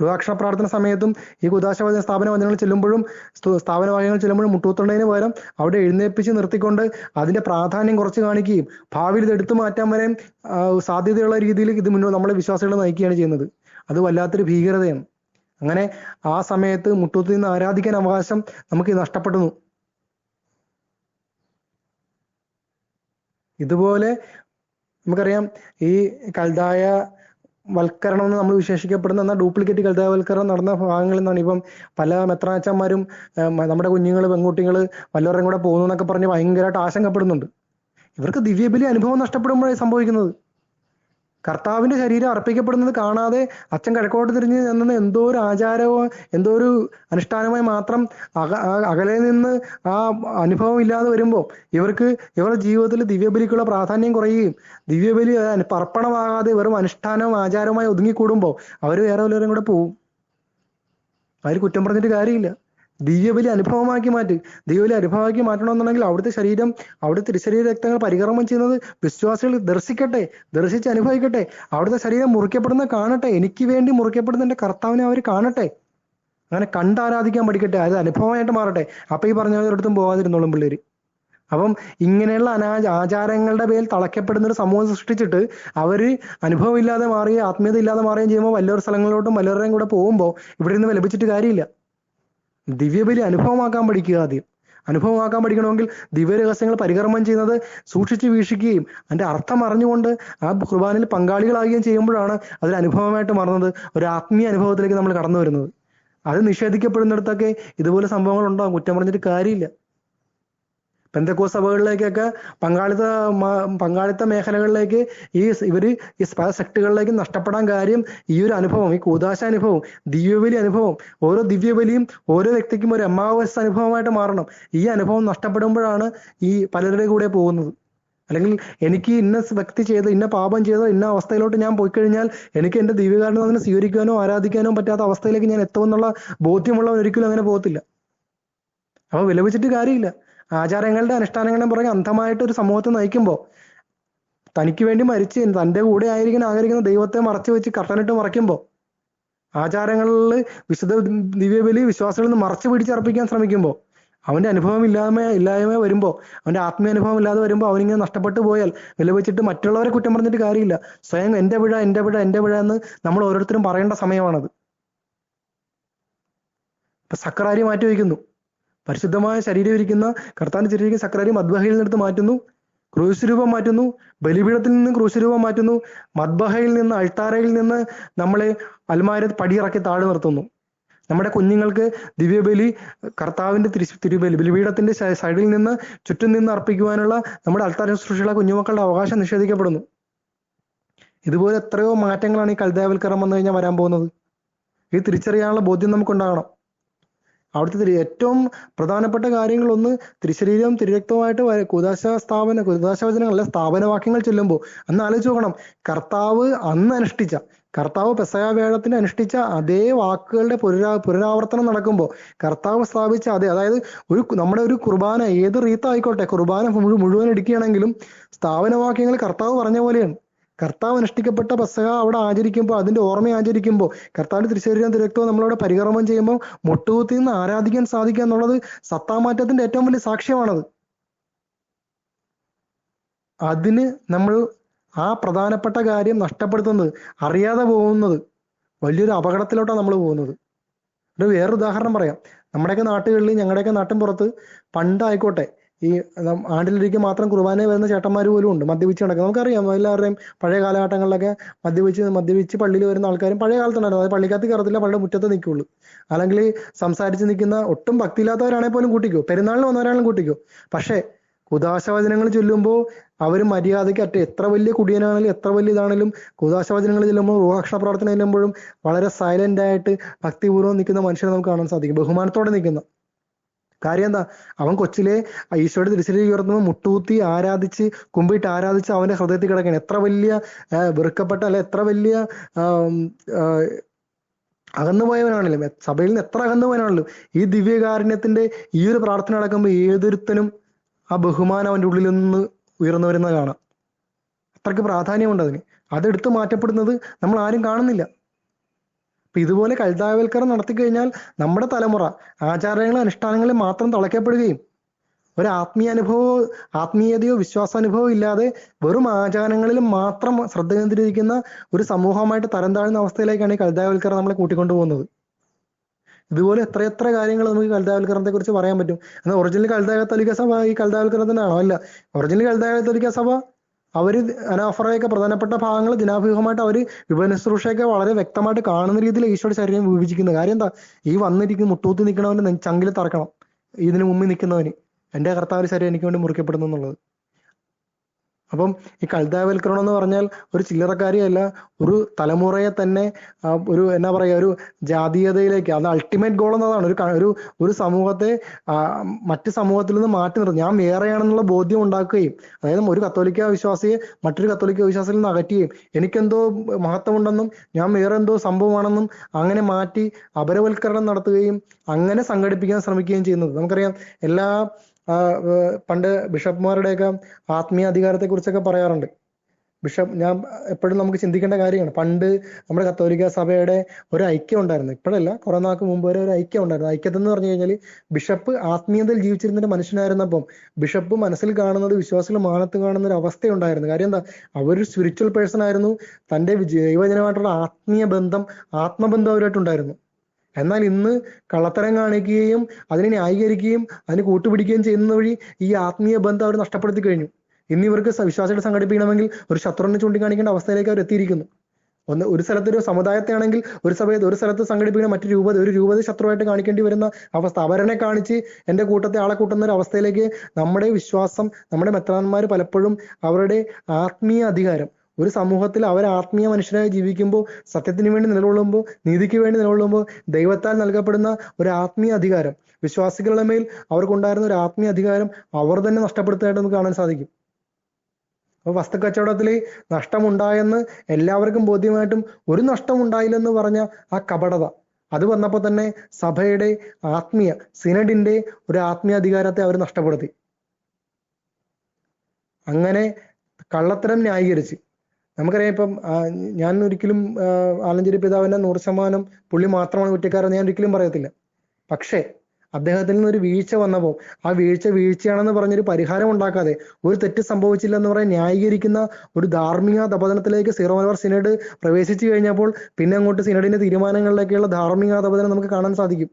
റുഹാക്ഷണ പ്രാർത്ഥന സമയത്തും ഈ കുദാശവചന സ്ഥാപന വചനങ്ങൾ ചെല്ലുമ്പോഴും സ്ഥാപന വാക്യങ്ങൾ ചെല്ലുമ്പോഴും മുട്ടൂത്തുണ്ടതിന് പകരം അവിടെ എഴുന്നേപ്പിച്ച് നിർത്തിക്കൊണ്ട് അതിന്റെ പ്രാധാന്യം കുറച്ച് കാണിക്കുകയും ഭാവിയിൽ ഇത് എടുത്തു മാറ്റാൻ വരെ സാധ്യതയുള്ള രീതിയിൽ ഇത് മുന്നോട്ട് നമ്മളെ വിശ്വാസികളെ നയിക്കുകയാണ് ചെയ്യുന്നത്. അത് വല്ലാത്തൊരു ഭീകരതയാണ്. അങ്ങനെ ആ സമയത്ത് മുട്ടൂത്തിൽ നിന്ന് ആരാധിക്കാൻ അവകാശം നമുക്ക് നഷ്ടപ്പെടുന്നു. ഇതുപോലെ നമുക്കറിയാം ഈ കൽതായ വൽക്കരണം എന്ന് നമ്മൾ വിശേഷിക്കപ്പെടുന്ന. എന്നാൽ ഡ്യൂപ്ലിക്കേറ്റ് കൽതാവൽക്കരണം നടന്ന ഭാഗങ്ങളിൽ നിന്നാണ്. ഇപ്പം പല മെത്രാച്ചന്മാരും നമ്മുടെ കുഞ്ഞുങ്ങൾ പെൺകുട്ടികൾ വല്ലവരും കൂടെ പോകുന്നു എന്നൊക്കെ പറഞ്ഞ് ഭയങ്കരമായിട്ട് ആശങ്കപ്പെടുന്നുണ്ട്. ഇവർക്ക് ദിവ്യബലി അനുഭവം നഷ്ടപ്പെടുമ്പോഴേ സംഭവിക്കുന്നത്. കർത്താവിന്റെ ശരീരം അർപ്പിക്കപ്പെടുന്നത് കാണാതെ അച്ഛൻ കിഴക്കോട്ട് തിരിഞ്ഞ് നിന്ന് എന്തോ ഒരു ആചാരമോ എന്തോ ഒരു അനുഷ്ഠാനമായി മാത്രം അക അകലെ നിന്ന് ആ അനുഭവം ഇല്ലാതെ വരുമ്പോൾ ഇവർക്ക് ഇവരുടെ ജീവിതത്തിൽ ദിവ്യബലിക്കുള്ള പ്രാധാന്യം കുറയുകയും ദിവ്യബലി അർപ്പണമാകാതെ വെറും അനുഷ്ഠാനവും ആചാരവുമായി ഒതുങ്ങിക്കൂടുമ്പോൾ അവർ വേറെ വല്ലവരും കൂടെ പോവും. അവർ കുറ്റം പറഞ്ഞിട്ട് കാര്യമില്ല. ദിവ്യബലി അനുഭവമാക്കി മാറ്റി. ദിവ്യബലി അനുഭവമാക്കി മാറ്റണമെന്നുണ്ടെങ്കിൽ അവിടുത്തെ ശരീരം അവിടുത്തെ തിരുശരീര രക്തങ്ങൾ പരികർമ്മം ചെയ്യുന്നത് വിശ്വാസികൾ ദർശിക്കട്ടെ ദർശിച്ച് അനുഭവിക്കട്ടെ. അവിടുത്തെ ശരീരം മുറിക്കപ്പെടുന്ന കാണട്ടെ. എനിക്ക് വേണ്ടി മുറിക്കപ്പെടുന്ന എന്റെ കർത്താവിനെ അവർ കാണട്ടെ. അങ്ങനെ കണ്ടാരാധിക്കാൻ പഠിക്കട്ടെ. അത് അനുഭവമായിട്ട് മാറട്ടെ. അപ്പൊ ഈ പറഞ്ഞവരടുത്തും പോകാതിരുന്നോളും പിള്ളേര്. അപ്പം ഇങ്ങനെയുള്ള അനാച ആചാരങ്ങളുടെ പേരിൽ തളയ്ക്കപ്പെടുന്ന ഒരു സമൂഹം സൃഷ്ടിച്ചിട്ട് അവർ അനുഭവം ഇല്ലാതെ മാറുകയും ആത്മീയത ഇല്ലാതെ മാറുകയും ചെയ്യുമ്പോൾ വല്ലവരുടെ സ്ഥലങ്ങളിലോട്ടും വല്ലവരുടെയും കൂടെ പോകുമ്പോൾ ഇവിടെ നിന്ന് ലഭിച്ചിട്ട് കാര്യമില്ല. ദിവ്യബലി അനുഭവമാക്കാൻ പഠിക്കുക ആദ്യം. അനുഭവമാക്കാൻ പഠിക്കണമെങ്കിൽ ദിവ്യരഹസ്യങ്ങൾ പരികർമ്മം ചെയ്യുന്നത് സൂക്ഷിച്ച് വീക്ഷിക്കുകയും അതിന്റെ അർത്ഥം അറിഞ്ഞുകൊണ്ട് ആ കുർബാനയിൽ പങ്കാളികളാകുകയും ചെയ്യുമ്പോഴാണ് അതൊരു അനുഭവമായിട്ട് മാറുന്നത്. ഒരു ആത്മീയ അനുഭവത്തിലേക്ക് നമ്മൾ കടന്നു വരുന്നത്. അത് നിഷേധിക്കപ്പെടുന്നിടത്തൊക്കെ ഇതുപോലെ സംഭവങ്ങൾ ഉണ്ടാകും കുറ്റം പറഞ്ഞിട്ട് കാര്യമില്ല. പെന്തക്കോ സഭകളിലേക്കൊക്കെ പങ്കാളിത്ത പങ്കാളിത്ത മേഖലകളിലേക്ക് ഈ ഇവർ ഈ പല സെക്ടുകളിലേക്ക് നഷ്ടപ്പെടാൻ കാര്യം ഈ ഒരു അനുഭവം ഈ കൂതാശ അനുഭവം ദിവ്യബലി അനുഭവം ഓരോ ദിവ്യബലിയും ഓരോ വ്യക്തിക്കും ഒരു അമാവാസ അനുഭവമായിട്ട് മാറണം. ഈ അനുഭവം നഷ്ടപ്പെടുമ്പോഴാണ് ഈ പലരുടെ കൂടെ പോകുന്നത്. അല്ലെങ്കിൽ എനിക്ക് ഇന്ന വ്യക്തി ചെയ്ത് ഇന്ന പാപം ചെയ്ത ഇന്ന അവസ്ഥയിലോട്ട് ഞാൻ പോയി കഴിഞ്ഞാൽ എനിക്ക് എന്റെ ദിവ്യകാരണത്തിനെ സ്വീകരിക്കാനോ ആരാധിക്കാനോ പറ്റാത്ത അവസ്ഥയിലേക്ക് ഞാൻ എത്തുമെന്നുള്ള ബോധ്യമുള്ളവൻ ഒരിക്കലും അങ്ങനെ പോകത്തില്ല. അപ്പൊ വിലപിച്ചിട്ട് കാര്യമില്ല. ആചാരങ്ങളുടെ അനുഷ്ഠാനങ്ങളുടെ പുറകെ അന്ധമായിട്ട് ഒരു സമൂഹത്തെ നയിക്കുമ്പോൾ തനിക്ക് വേണ്ടി മരിച്ച് തന്റെ കൂടെ ആയിരിക്കുന്ന ആഗ്രഹിക്കുന്ന ദൈവത്തെ മറച്ചു വെച്ച് കട്ടനിട്ട് മറയ്ക്കുമ്പോൾ ആചാരങ്ങളിൽ വിശുദ്ധ ദിവ്യബലി വിശ്വാസികളിൽ നിന്ന് മറച്ചു പിടിച്ചർപ്പിക്കാൻ ശ്രമിക്കുമ്പോൾ അവന്റെ അനുഭവം ഇല്ലായ്മ ഇല്ലായ്മ വരുമ്പോൾ അവന്റെ ആത്മീയ അനുഭവം ഇല്ലാതെ വരുമ്പോൾ അവനിങ്ങനെ നഷ്ടപ്പെട്ടു പോയാൽ വിലപിച്ചിട്ട് മറ്റുള്ളവരെ കുറ്റം പറഞ്ഞിട്ട് കാര്യമില്ല. സ്വയം എന്റെ പിഴ എന്റെ പിഴ എന്റെ പിഴ എന്ന് നമ്മൾ ഓരോരുത്തരും പറയേണ്ട സമയമാണത്. ഇപ്പൊ സക്രാരി മാറ്റി വയ്ക്കുന്നു. പരിശുദ്ധമായ ശരീരം ഇരിക്കുന്ന കർത്താവിന്റെ ശരീരം സക്രാരി മദ്ബഹയിൽ നിന്നെടുത്ത് മാറ്റുന്നു. ക്രൂശ് രൂപം മാറ്റുന്നു. ബലിപീഠത്തിൽ നിന്ന് ക്രൂശ് രൂപം മാറ്റുന്നു. മദ്ബഹയിൽ നിന്ന് അൾത്താരയിൽ നിന്ന് നമ്മളെ അൽമാര പടിയിറക്കി താഴെ നിർത്തുന്നു. നമ്മുടെ കുഞ്ഞുങ്ങൾക്ക് ദിവ്യബലി കർത്താവിന്റെ തിരി തിരുബലി ബലിപീഠത്തിന്റെ സൈഡിൽ നിന്ന് ചുറ്റും നിന്ന് അർപ്പിക്കുവാനുള്ള നമ്മുടെ അൾത്താര ശുശ്രൂഷയുള്ള കുഞ്ഞുമക്കളുടെ അവകാശം നിഷേധിക്കപ്പെടുന്നു. ഇതുപോലെ എത്രയോ മാറ്റങ്ങളാണ് ഈ കൽദാവൽക്കരണം വന്നു കഴിഞ്ഞാൽ വരാൻ പോകുന്നത്. ഈ തിരിച്ചറിയാനുള്ള ബോധ്യം നമുക്കുണ്ടാകണം. അവിടുത്തെ ഏറ്റവും പ്രധാനപ്പെട്ട കാര്യങ്ങളൊന്ന് തിരുശരീരം തിരുരക്തമായിട്ട് കുദാശ സ്ഥാപന കുദാശവചനങ്ങൾ അല്ല സ്ഥാപനവാക്യങ്ങൾ ചൊല്ലുമ്പോൾ അന്ന് ആലോചിച്ച് നോക്കണം. കർത്താവ് അന്ന് അനുഷ്ഠിച്ച കർത്താവ് പെസയ അനുഷ്ഠിച്ച അതേ വാക്കുകളുടെ പുനരാ പുനരാവർത്തനം നടക്കുമ്പോൾ കർത്താവ് സ്ഥാപിച്ച അതേ അതായത് ഒരു നമ്മുടെ ഒരു കുർബാന ഏത് റീത്ത് ആയിക്കോട്ടെ കുർബാന മുഴു- മുഴുവൻ എടുക്കുകയാണെങ്കിലും സ്ഥാപനവാക്യങ്ങൾ കർത്താവ് പറഞ്ഞ പോലെയാണ്. കർത്താവ് അനുഷ്ഠിക്കപ്പെട്ട പെസക അവിടെ ആചരിക്കുമ്പോൾ അതിന്റെ ഓർമ്മ ആചരിക്കുമ്പോൾ കർത്താവിന്റെ തിരുശരീരം തിരക്തവും നമ്മളവിടെ പരികർമ്മം ചെയ്യുമ്പോൾ മുട്ടുകൂത്തി നിന്ന് ആരാധിക്കാൻ സാധിക്കുക എന്നുള്ളത് സത്താമാറ്റത്തിന്റെ ഏറ്റവും വലിയ സാക്ഷ്യമാണത്. അതിന് നമ്മൾ ആ പ്രധാനപ്പെട്ട കാര്യം നഷ്ടപ്പെടുത്തുന്നത് അറിയാതെ പോകുന്നത് വലിയൊരു അപകടത്തിലോട്ടാണ് നമ്മൾ പോകുന്നത്. ഒരു വേറൊരു ഉദാഹരണം പറയാം. നമ്മുടെയൊക്കെ നാട്ടുകളിൽ ഞങ്ങളുടെയൊക്കെ നാട്ടിൻ പുറത്ത് പണ്ടായിക്കോട്ടെ ഈ ആണ്ടിലൊരിക്കൽ മാത്രം കുർബാന വരുന്ന ചേട്ടന്മാർ പോലും ഉണ്ട്. മദ്യപിച്ച് നടക്കുന്നത് നമുക്കറിയാം. എല്ലാവരുടെയും പഴയ കാലഘട്ടങ്ങളിലൊക്കെ മദ്യപിച്ച് മദ്യപിച്ച് പള്ളിയിൽ വരുന്ന ആൾക്കാരും പഴയ കാലത്തുണ്ടായിരുന്നു. അത് പള്ളിക്കകത്ത് കയറത്തില്ല പള്ളിയുടെ മുറ്റത്ത് നിൽക്കുള്ളൂ. അല്ലെങ്കിൽ സംസാരിച്ച് നിൽക്കുന്ന ഒട്ടും ഭക്തിയില്ലാത്തവരാണെങ്കിൽ പോലും കൂട്ടിക്കോ. പെരുന്നാളിന് വന്നവരാണെങ്കിലും കൂട്ടിക്കോ. പക്ഷേ കുദാശവചനങ്ങൾ ചൊല്ലുമ്പോൾ അവർ മര്യാദയ്ക്ക് അറ്റ എത്ര വലിയ കുടിയനാണെങ്കിലും എത്ര വലിയ ഇതാണെങ്കിലും കുദാശവചനങ്ങൾ ചെല്ലുമ്പോൾ റൂഹാക്ഷണ പ്രാർത്ഥന ചെല്ലുമ്പോഴും വളരെ സൈലന്റ് ആയിട്ട് ഭക്തിപൂർവം നിൽക്കുന്ന മനുഷ്യരെ നമുക്ക് കാണാൻ സാധിക്കും. ബഹുമാനത്തോടെ നിൽക്കുന്ന കാര്യം എന്താ? അവൻ കൊച്ചിലെ ഈശോയുടെ തിരിച്ചിലേക്ക് ഉയർന്നു മുട്ടുകുത്തി ആരാധിച്ച് കുമ്പിട്ട് ആരാധിച്ച് അവന്റെ ഹൃദയത്തിൽ കിടക്കണം എത്ര വലിയ വെറുക്കപ്പെട്ട അല്ലെ എത്ര വലിയ അകന്നുപോയവനാണെങ്കിലും സഭയിൽ നിന്ന് എത്ര അകന്നുപോയവനാണെങ്കിലും ഈ ദിവ്യകാരുണ്യത്തിന്റെ ഈ ഒരു പ്രാർത്ഥന നടക്കുമ്പോൾ ഏതൊരുത്തനും ആ ബഹുമാനം അവന്റെ ഉള്ളിൽ നിന്ന് ഉയർന്നു വരുന്നത് കാണാം. അത്രയ്ക്ക് പ്രാധാന്യമുണ്ട് അതിന്. അതെടുത്ത് മാറ്റപ്പെടുന്നത് നമ്മൾ ആരും കാണുന്നില്ല. അപ്പൊ ഇതുപോലെ കഴുതാവൽക്കരണം നടത്തി കഴിഞ്ഞാൽ നമ്മുടെ തലമുറ ആചാരങ്ങളും അനുഷ്ഠാനങ്ങളും മാത്രം തളയ്ക്കപ്പെടുകയും ഒരു ആത്മീയ അനുഭവമോ ആത്മീയതയോ വിശ്വാസാനുഭവമോ ഇല്ലാതെ വെറും ആചാരങ്ങളിൽ മാത്രം ശ്രദ്ധ കേന്ദ്രീകരിക്കുന്ന ഒരു സമൂഹമായിട്ട് തരം താഴ്ന്ന അവസ്ഥയിലേക്കാണ് ഈ കഴുതാവൽക്കരണം നമ്മളെ കൂട്ടിക്കൊണ്ടു പോകുന്നത്. ഇതുപോലെ എത്ര കാര്യങ്ങൾ നമുക്ക് കൽതാവൽക്കരണത്തെ കുറിച്ച് പറയാൻ പറ്റും. എന്നാൽ ഒറിജിനൽ കൽതാ കത്തോലിക്ക സഭ ഈ കൽതാവൽക്കരണത്തിനാണോ അല്ല. ഒറിജിനൽ കൽതാ കത്തോലിക്ക സഭ അവർ അനാഫറയൊക്കെ പ്രധാനപ്പെട്ട ഭാഗങ്ങൾ ദിനാഭിമുഖമായിട്ട് അവർ വിപണന ശുശ്രൂഷയൊക്കെ വളരെ വ്യക്തമായിട്ട് കാണുന്ന രീതിയിൽ ഈശോയുടെ ശരീരം വിഭജിക്കുന്നത് കാര്യം എന്താ? ഈ വന്നിരിക്കുന്ന മുട്ടൂത്തി നിൽക്കുന്നവന് ചങ്കിൽ തറക്കണം. ഇതിന് മുമ്പിൽ നിൽക്കുന്നവന്. എന്റെ കർത്താവ് ശരീരം എനിക്ക് വേണ്ടി മുറിക്കപ്പെടുന്നു എന്നുള്ളത്. അപ്പം ഈ കഴുതാവൽക്കരണം എന്ന് പറഞ്ഞാൽ ഒരു ചില്ലറക്കാരിയല്ല ഒരു തലമുറയെ തന്നെ ഒരു എന്നാ പറയാ ഒരു ജാതീയതയിലേക്ക് അത് അൾട്ടിമേറ്റ് ഗോൾ എന്നതാണ്. ഒരു ഒരു ഒരു സമൂഹത്തെ മറ്റ് സമൂഹത്തിൽ നിന്ന് മാറ്റി നിർത്തും ഞാൻ വേറെയാണെന്നുള്ള ബോധ്യം ഉണ്ടാക്കുകയും അതായത് ഒരു കത്തോലിക്ക വിശ്വാസിയെ മറ്റൊരു കത്തോലിക്ക വിശ്വാസിയിൽ നിന്ന് അകറ്റുകയും എനിക്കെന്തോ മഹത്വമുണ്ടെന്നും ഞാൻ വേറെ എന്തോ സംഭവമാണെന്നും അങ്ങനെ മാറ്റി അപരവൽക്കരണം നടത്തുകയും അങ്ങനെ സംഘടിപ്പിക്കാൻ ശ്രമിക്കുകയും ചെയ്യുന്നത്. നമുക്കറിയാം എല്ലാ പണ്ട് ബിഷപ്പ്മാരുടെയൊക്കെ ആത്മീയ അധികാരത്തെ കുറിച്ചൊക്കെ പറയാറുണ്ട്. ബിഷപ്പ് ഞാൻ എപ്പോഴും നമുക്ക് ചിന്തിക്കേണ്ട കാര്യമാണ്. പണ്ട് നമ്മുടെ കത്തോലിക്ക സഭയുടെ ഒരു ഐക്യം ഉണ്ടായിരുന്നു. ഇപ്പോഴല്ല കുറെ നാൾക്ക് മുമ്പ് വരെ ഒരു ഐക്യം ഉണ്ടായിരുന്നു. ഐക്യത്തിൽ എന്ന് പറഞ്ഞു കഴിഞ്ഞാൽ ബിഷപ്പ് ആത്മീയതയിൽ ജീവിച്ചിരുന്ന മനുഷ്യനായിരുന്നപ്പം ബിഷപ്പ് മനസ്സിൽ കാണുന്നത് വിശ്വാസികൾ മാനത്ത് കാണുന്ന ഒരു അവസ്ഥയുണ്ടായിരുന്നു. കാര്യം എന്താ? അവരൊരു സ്പിരിച്വൽ പേഴ്സൺ ആയിരുന്നു. തന്റെ ദൈവജനമായിട്ടുള്ള ആത്മീയ ബന്ധം ആത്മബന്ധം അവരായിട്ടുണ്ടായിരുന്നു. എന്നാൽ ഇന്ന് കള്ളത്തരം കാണിക്കുകയും അതിനെ ന്യായീകരിക്കുകയും അതിന് കൂട്ടുപിടിക്കുകയും ചെയ്യുന്ന വഴി ഈ ആത്മീയ ബന്ധം അവർ നഷ്ടപ്പെടുത്തി കഴിഞ്ഞു. ഇന്ന് ഇവർക്ക് വിശ്വാസികൾ സംഘടിപ്പിക്കണമെങ്കിൽ ഒരു ശത്രുവിനെ ചൂണ്ടിക്കാണിക്കേണ്ട അവസ്ഥയിലേക്ക് അവർ എത്തിയിരിക്കുന്നു. ഒന്ന് ഒരു സ്ഥലത്ത് ഒരു സമുദായത്തെ ആണെങ്കിൽ ഒരു സഭയെ ഒരു സ്ഥലത്ത് സംഘടിപ്പിക്കുന്ന മറ്റു രൂപത ഒരു രൂപത ശത്രുവായിട്ട് കാണിക്കേണ്ടി വരുന്ന അവസ്ഥ. അവരനെ കാണിച്ച് എന്റെ കൂട്ടത്തെ ആളെ കൂട്ടുന്ന ഒരു അവസ്ഥയിലേക്ക് നമ്മുടെ വിശ്വാസം നമ്മുടെ മെത്രാന്മാർ പലപ്പോഴും അവരുടെ ആത്മീയ അധികാരം ഒരു സമൂഹത്തിൽ അവർ ആത്മീയ മനുഷ്യരായി ജീവിക്കുമ്പോൾ സത്യത്തിന് വേണ്ടി നിലകൊള്ളുമ്പോൾ നീതിക്ക് വേണ്ടി നിലകൊള്ളുമ്പോൾ ദൈവത്താൽ നൽകപ്പെടുന്ന ഒരു ആത്മീയ അധികാരം വിശ്വാസികളുടെ മേൽ അവർക്കുണ്ടായിരുന്ന ഒരു ആത്മീയ അധികാരം അവർ തന്നെ നഷ്ടപ്പെടുത്തായിട്ട് നമുക്ക് കാണാൻ സാധിക്കും. അപ്പൊ വസ്തുക്കച്ചവടത്തിൽ നഷ്ടമുണ്ടായെന്ന് എല്ലാവർക്കും ബോധ്യമായിട്ടും ഒരു നഷ്ടം ഉണ്ടായില്ലെന്ന് പറഞ്ഞ ആ കപടത അത് വന്നപ്പോൾ തന്നെ സഭയുടെ ആത്മീയ സിനഡിന്റെ ഒരു ആത്മീയ അധികാരത്തെ അവർ നഷ്ടപ്പെടുത്തി. അങ്ങനെ കള്ളത്തരം ന്യായീകരിച്ച് നമുക്കറിയാം ഇപ്പം ഞാൻ ഒരിക്കലും ആലഞ്ചേരി പിതാവിന്റെ നൂറ് ശതമാനം പുള്ളി മാത്രമാണ് കുറ്റക്കാരെന്ന് ഞാൻ ഒരിക്കലും പറയത്തില്ല. പക്ഷേ അദ്ദേഹത്തിൽ നിന്ന് ഒരു വീഴ്ച വന്നപ്പോൾ ആ വീഴ്ച വീഴ്ചയാണെന്ന് പറഞ്ഞൊരു പരിഹാരം ഉണ്ടാക്കാതെ ഒരു തെറ്റ് സംഭവിച്ചില്ല എന്ന് പറയാൻ ന്യായീകരിക്കുന്ന ഒരു ധാർമ്മിക തപതനത്തിലേക്ക് സീറോ മലബാർ സിനഡ് പ്രവേശിച്ചു കഴിഞ്ഞപ്പോൾ പിന്നെ അങ്ങോട്ട് സിനഡിന്റെ തീരുമാനങ്ങളിലേക്കുള്ള ധാർമ്മിക തപതനം നമുക്ക് കാണാൻ സാധിക്കും.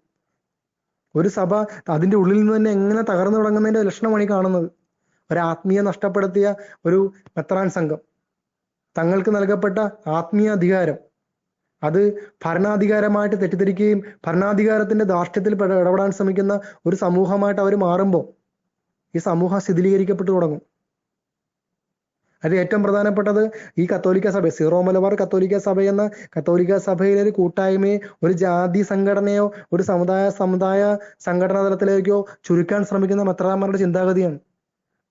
ഒരു സഭ അതിന്റെ ഉള്ളിൽ നിന്ന് തന്നെ എങ്ങനെ തകർന്നു തുടങ്ങുന്നതിന്റെ ലക്ഷണമാണ് ഈ കാണുന്നത്. ഒരു ആത്മീയ നഷ്ടപ്പെടുത്തിയ ഒരു മെത്രാൻ സംഘം. തങ്ങൾക്ക് നൽകപ്പെട്ട ആത്മീയ അധികാരം. അത് ഭരണാധികാരമായിട്ട് തെറ്റിദ്ധരിക്കുകയും ഭരണാധികാരത്തിന്റെ ധാർഷ്ട്യത്തിൽ ഇടപെടാൻ ശ്രമിക്കുന്ന ഒരു സമൂഹമായിട്ട് അവർ മാറുമ്പോൾ ഈ സമൂഹം ശിഥിലീകരിക്കപ്പെട്ടു തുടങ്ങും. അതിൽ ഏറ്റവും പ്രധാനപ്പെട്ടത് ഈ കത്തോലിക്ക സഭ സീറോ മലബാർ കത്തോലിക്ക സഭ എന്ന കത്തോലിക്ക സഭയിലെ ഒരു കൂട്ടായ്മയെ ഒരു ജാതി സംഘടനയോ ഒരു സമുദായ സമുദായ സംഘടനാ തലത്തിലേക്കോ ചുരുക്കാൻ ശ്രമിക്കുന്ന മെത്രാന്മാരുടെ ചിന്താഗതിയാണ്.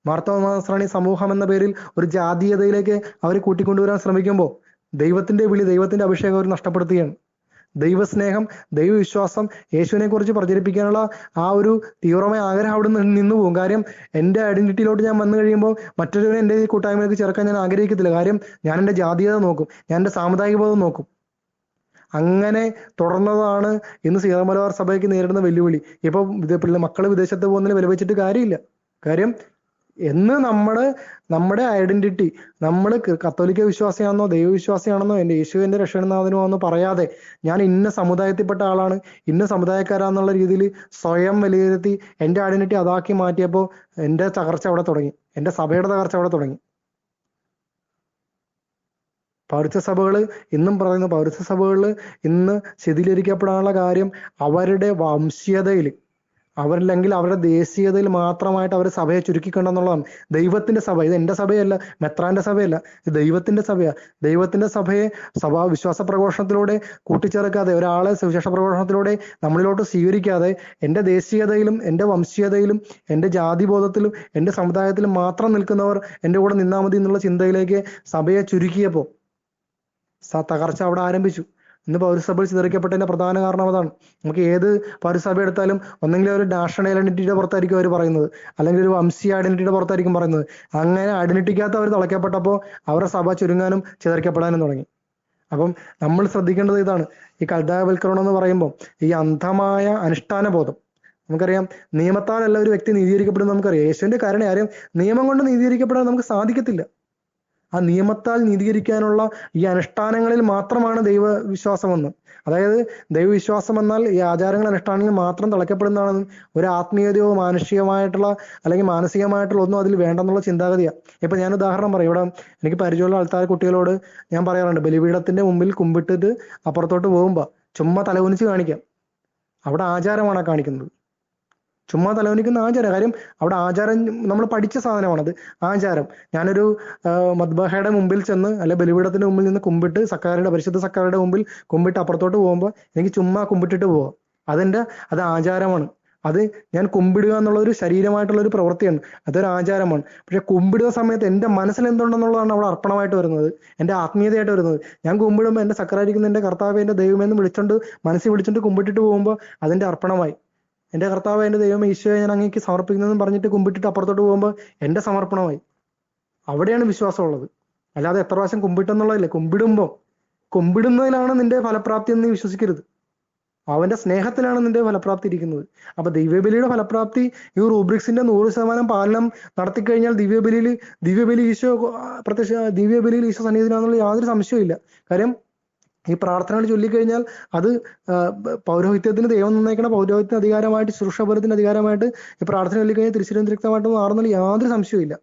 മാർത്തോമാശ്രണി സമൂഹം എന്ന പേരിൽ ഒരു ജാതീയതയിലേക്ക് അവരെ കൂട്ടിക്കൊണ്ടുവരാൻ ശ്രമിക്കുമ്പോൾ ദൈവത്തിന്റെ വിളി ദൈവത്തിന്റെ അഭിഷേകം അവർ നഷ്ടപ്പെടുത്തുകയാണ്. ദൈവസ്നേഹം ദൈവവിശ്വാസം യേശുവിനെ കുറിച്ച് പ്രചരിപ്പിക്കാനുള്ള ആ ഒരു തീവ്രമായ ആഗ്രഹം അവിടെ നിന്ന് പോകും. കാര്യം എന്റെ ഐഡന്റിറ്റിയിലോട്ട് ഞാൻ വന്നു കഴിയുമ്പോൾ മറ്റൊരുവനെ എന്റെ ഈ കൂട്ടായ്മയിലേക്ക് ചേർക്കാൻ ഞാൻ ആഗ്രഹിക്കത്തില്ല. കാര്യം ഞാൻ എന്റെ ജാതീയത നോക്കും. ഞാൻ എന്റെ സാമുദായിക ബോധം നോക്കും. അങ്ങനെ തുടർന്നതാണ് ഇന്ന് സീറോ മലബാർ സഭയ്ക്ക് നേരിടുന്ന വെല്ലുവിളി. ഇപ്പൊ മക്കൾ വിദേശത്ത് പോകുന്നതിന് വിലവെച്ചിട്ട് കാര്യമില്ല. കാര്യം എന്ന് നമ്മൾ നമ്മുടെ ഐഡന്റിറ്റി നമ്മൾ കത്തോലിക്ക വിശ്വാസിയാണെന്നോ ദൈവവിശ്വാസിയാണെന്നോ എന്റെ യേശുവിന്റെ രക്ഷകനാഥനോ എന്ന് പറയാതെ ഞാൻ ഇന്ന സമുദായത്തിൽപ്പെട്ട ആളാണ് ഇന്ന സമുദായക്കാരാന്നുള്ള രീതിയിൽ സ്വയം വിലയിരുത്തി എന്റെ ഐഡന്റിറ്റി അതാക്കി മാറ്റിയപ്പോൾ എന്റെ തകർച്ച അവിടെ തുടങ്ങി എന്റെ സഭയുടെ തകർച്ച അവിടെ തുടങ്ങി. പൗരസ്ത്യ സഭകൾ ഇന്നും പറയുന്ന പൗരസ്ത്യ സഭകളിൽ ഇന്ന് ശിഥിലീകരിക്കപ്പെടാനുള്ള കാര്യം അവരുടെ വംശീയതയിൽ അവരില്ലെങ്കിൽ അവരുടെ ദേശീയതയിൽ മാത്രമായിട്ട് അവർ സഭയെ ചുരുക്കിക്കണ്ടെന്നുള്ളതാണ്. ദൈവത്തിന്റെ സഭ ഇത് എന്റെ സഭയല്ല മെത്രാന്റെ സഭയല്ല ഇത് ദൈവത്തിന്റെ സഭയാ. ദൈവത്തിന്റെ സഭയെ സഭാ വിശ്വാസ പ്രഘോഷണത്തിലൂടെ കൂട്ടിച്ചേർക്കാതെ ഒരാളെ സുവിശേഷ പ്രഘോഷണത്തിലൂടെ നമ്മളിലോട്ട് സ്വീകരിക്കാതെ എന്റെ ദേശീയതയിലും എന്റെ വംശീയതയിലും എന്റെ ജാതിബോധത്തിലും എന്റെ സമുദായത്തിലും മാത്രം നിൽക്കുന്നവർ എന്റെ കൂടെ നിന്നാൽ മതി എന്നുള്ള ചിന്തയിലേക്ക് സഭയെ ചുരുക്കിയപ്പോ സ- തകർച്ച അവിടെ ആരംഭിച്ചു. ഇന്ന് പൗരസഭയിൽ ചിതറിക്കപ്പെട്ടതിന്റെ പ്രധാന കാരണം അതാണ്. നമുക്ക് ഏത് പൗരസഭ എടുത്താലും ഒന്നെങ്കിൽ ഒരു നാഷണൽ ഐഡന്റിറ്റിയുടെ പുറത്തായിരിക്കും അവർ പറയുന്നത്. അല്ലെങ്കിൽ ഒരു വംശീയ ഐഡന്റിറ്റിയുടെ പുറത്തായിരിക്കും പറയുന്നത്. അങ്ങനെ ഐഡന്റിറ്റിക്കകത്ത് അവർ തളയ്ക്കപ്പെട്ടപ്പോൾ അവരുടെ സഭ ചുരുങ്ങാനും ചിതറിക്കപ്പെടാനും തുടങ്ങി. അപ്പം നമ്മൾ ശ്രദ്ധിക്കേണ്ടത് ഇതാണ്. ഈ കൽതായവൽക്കരണം എന്ന് പറയുമ്പോൾ ഈ അന്ധമായ അനുഷ്ഠാന ബോധം നമുക്കറിയാം നിയമത്താലല്ല ഒരു വ്യക്തി നീതീകരിക്കപ്പെടുന്നത് നമുക്കറിയാം. യേശുവിന്റെ കാരണം ആരും നിയമം കൊണ്ട് നീതീകരിക്കപ്പെടാൻ നമുക്ക് സാധിക്കത്തില്ല. ആ നിയമത്താൽ നീതീകരിക്കാനുള്ള ഈ അനുഷ്ഠാനങ്ങളിൽ മാത്രമാണ് ദൈവവിശ്വാസമെന്ന്. അതായത് ദൈവവിശ്വാസം എന്നാൽ ഈ ആചാരങ്ങൾ അനുഷ്ഠാനങ്ങൾ മാത്രം തിളക്കപ്പെടുന്നതാണെന്നും ഒരു ആത്മീയതയോ മാനുഷികമായിട്ടുള്ള അല്ലെങ്കിൽ മാനസികമായിട്ടുള്ള ഒന്നും അതിൽ വേണ്ടെന്നുള്ള ചിന്താഗതിയാണ് ഇപ്പൊ ഞാൻ ഉദാഹരണം പറയും. ഇവിടെ എനിക്ക് പരിചയമുള്ള ആൾക്കാർ കുട്ടികളോട് ഞാൻ പറയാറുണ്ട് ബലിപീഠത്തിന്റെ മുമ്പിൽ കുമ്പിട്ടിട്ട് അപ്പുറത്തോട്ട് പോകുമ്പോ ചുമ്മാ തലകുനിച്ച് കാണിക്കാം. അവിടെ ആചാരമാണ് കാണിക്കുന്നത്. ചുമ്മാ തലവനിക്കുന്ന ആചാരം. കാര്യം അവിടെ ആചാരം നമ്മൾ പഠിച്ച സാധനമാണത് ആചാരം. ഞാനൊരു മദ്ബഹയുടെ മുമ്പിൽ ചെന്ന് അല്ലെ ബലിപീഠത്തിന്റെ മുമ്പിൽ നിന്ന് കുമ്പിട്ട് സക്കാരുടെ പരിശുദ്ധ സക്കാരുടെ മുമ്പിൽ കുമ്പിട്ട് അപ്പുറത്തോട്ട് പോകുമ്പോൾ എനിക്ക് ചുമ്മാ കുമ്പിട്ടിട്ട് പോവാം. അതെന്റെ അത് ആചാരമാണ്. അത് ഞാൻ കുമ്പിടുക എന്നുള്ള ഒരു ശരീരമായിട്ടുള്ള ഒരു പ്രവൃത്തിയാണ്. അതൊരു ആചാരമാണ്. പക്ഷെ കുമ്പിടുന്ന സമയത്ത് എന്റെ മനസ്സിൽ എന്തുണ്ടെന്നുള്ളതാണ് അവിടെ അർപ്പണമായിട്ട് വരുന്നത്. എന്റെ ആത്മീയതയായിട്ട് വരുന്നത്. ഞാൻ കുമ്പിടുമ്പോൾ എന്റെ സക്കറായിരിക്കുന്ന എന്റെ കർത്താവ് എന്റെ ദൈവമെന്ന് വിളിച്ചോണ്ട് മനസ്സിൽ വിളിച്ചോണ്ട് കുമ്പിട്ടിട്ട് പോകുമ്പോൾ അതിന്റെ അർപ്പണമായി. എന്റെ കർത്താവ് എന്റെ ദൈവം ഈശോയെ ഞാൻ അങ്ങേക്ക് സമർപ്പിക്കുന്നതെന്ന് പറഞ്ഞിട്ട് കുമ്പിട്ടിട്ട് അപ്പുറത്തോട്ട് പോകുമ്പോൾ എന്റെ സമർപ്പണമായി. അവിടെയാണ് വിശ്വാസം ഉള്ളത് അല്ലാതെ എത്ര പ്രാവശ്യം കുമ്പിട്ടെന്നുള്ളതല്ലേ കുമ്പിടുമ്പോൾ കുമ്പിടുന്നതിലാണ് നിന്റെ ഫലപ്രാപ്തി എന്ന് വിശ്വസിക്കരുത്. അവന്റെ സ്നേഹത്തിലാണ് നിന്റെ ഫലപ്രാപ്തി ഇരിക്കുന്നത്. അപ്പൊ ദിവ്യബലിയുടെ ഫലപ്രാപ്തി ഈ റൂബ്രിക്സിന്റെ നൂറ് ശതമാനം പാലനം നടത്തി കഴിഞ്ഞാൽ ദിവ്യബലിയിൽ ദിവ്യബലി ഈശോ പ്രത്യക്ഷ ദിവ്യബലിയിൽ ഈശോ സന്നിധിയിലാണെന്നുള്ള യാതൊരു സംശയവും ഇല്ല കാര്യം ഈ പ്രാർത്ഥനകൾ ചൊല്ലിക്കഴിഞ്ഞാൽ അത് പൗരോഹിത്യത്തിന് ദൈവം നന്നയിക്കണ പൗരോഹിത്യ അധികാരമായിട്ട് സുരക്ഷാപരത്തിന് അധികാരമായിട്ട് ഈ പ്രാർത്ഥന ചൊല്ലിക്കഴിഞ്ഞാൽ തിരിച്ചിരന്തരിക്തമായിട്ട് മാറുന്നതിൽ യാതൊരു സംശയവും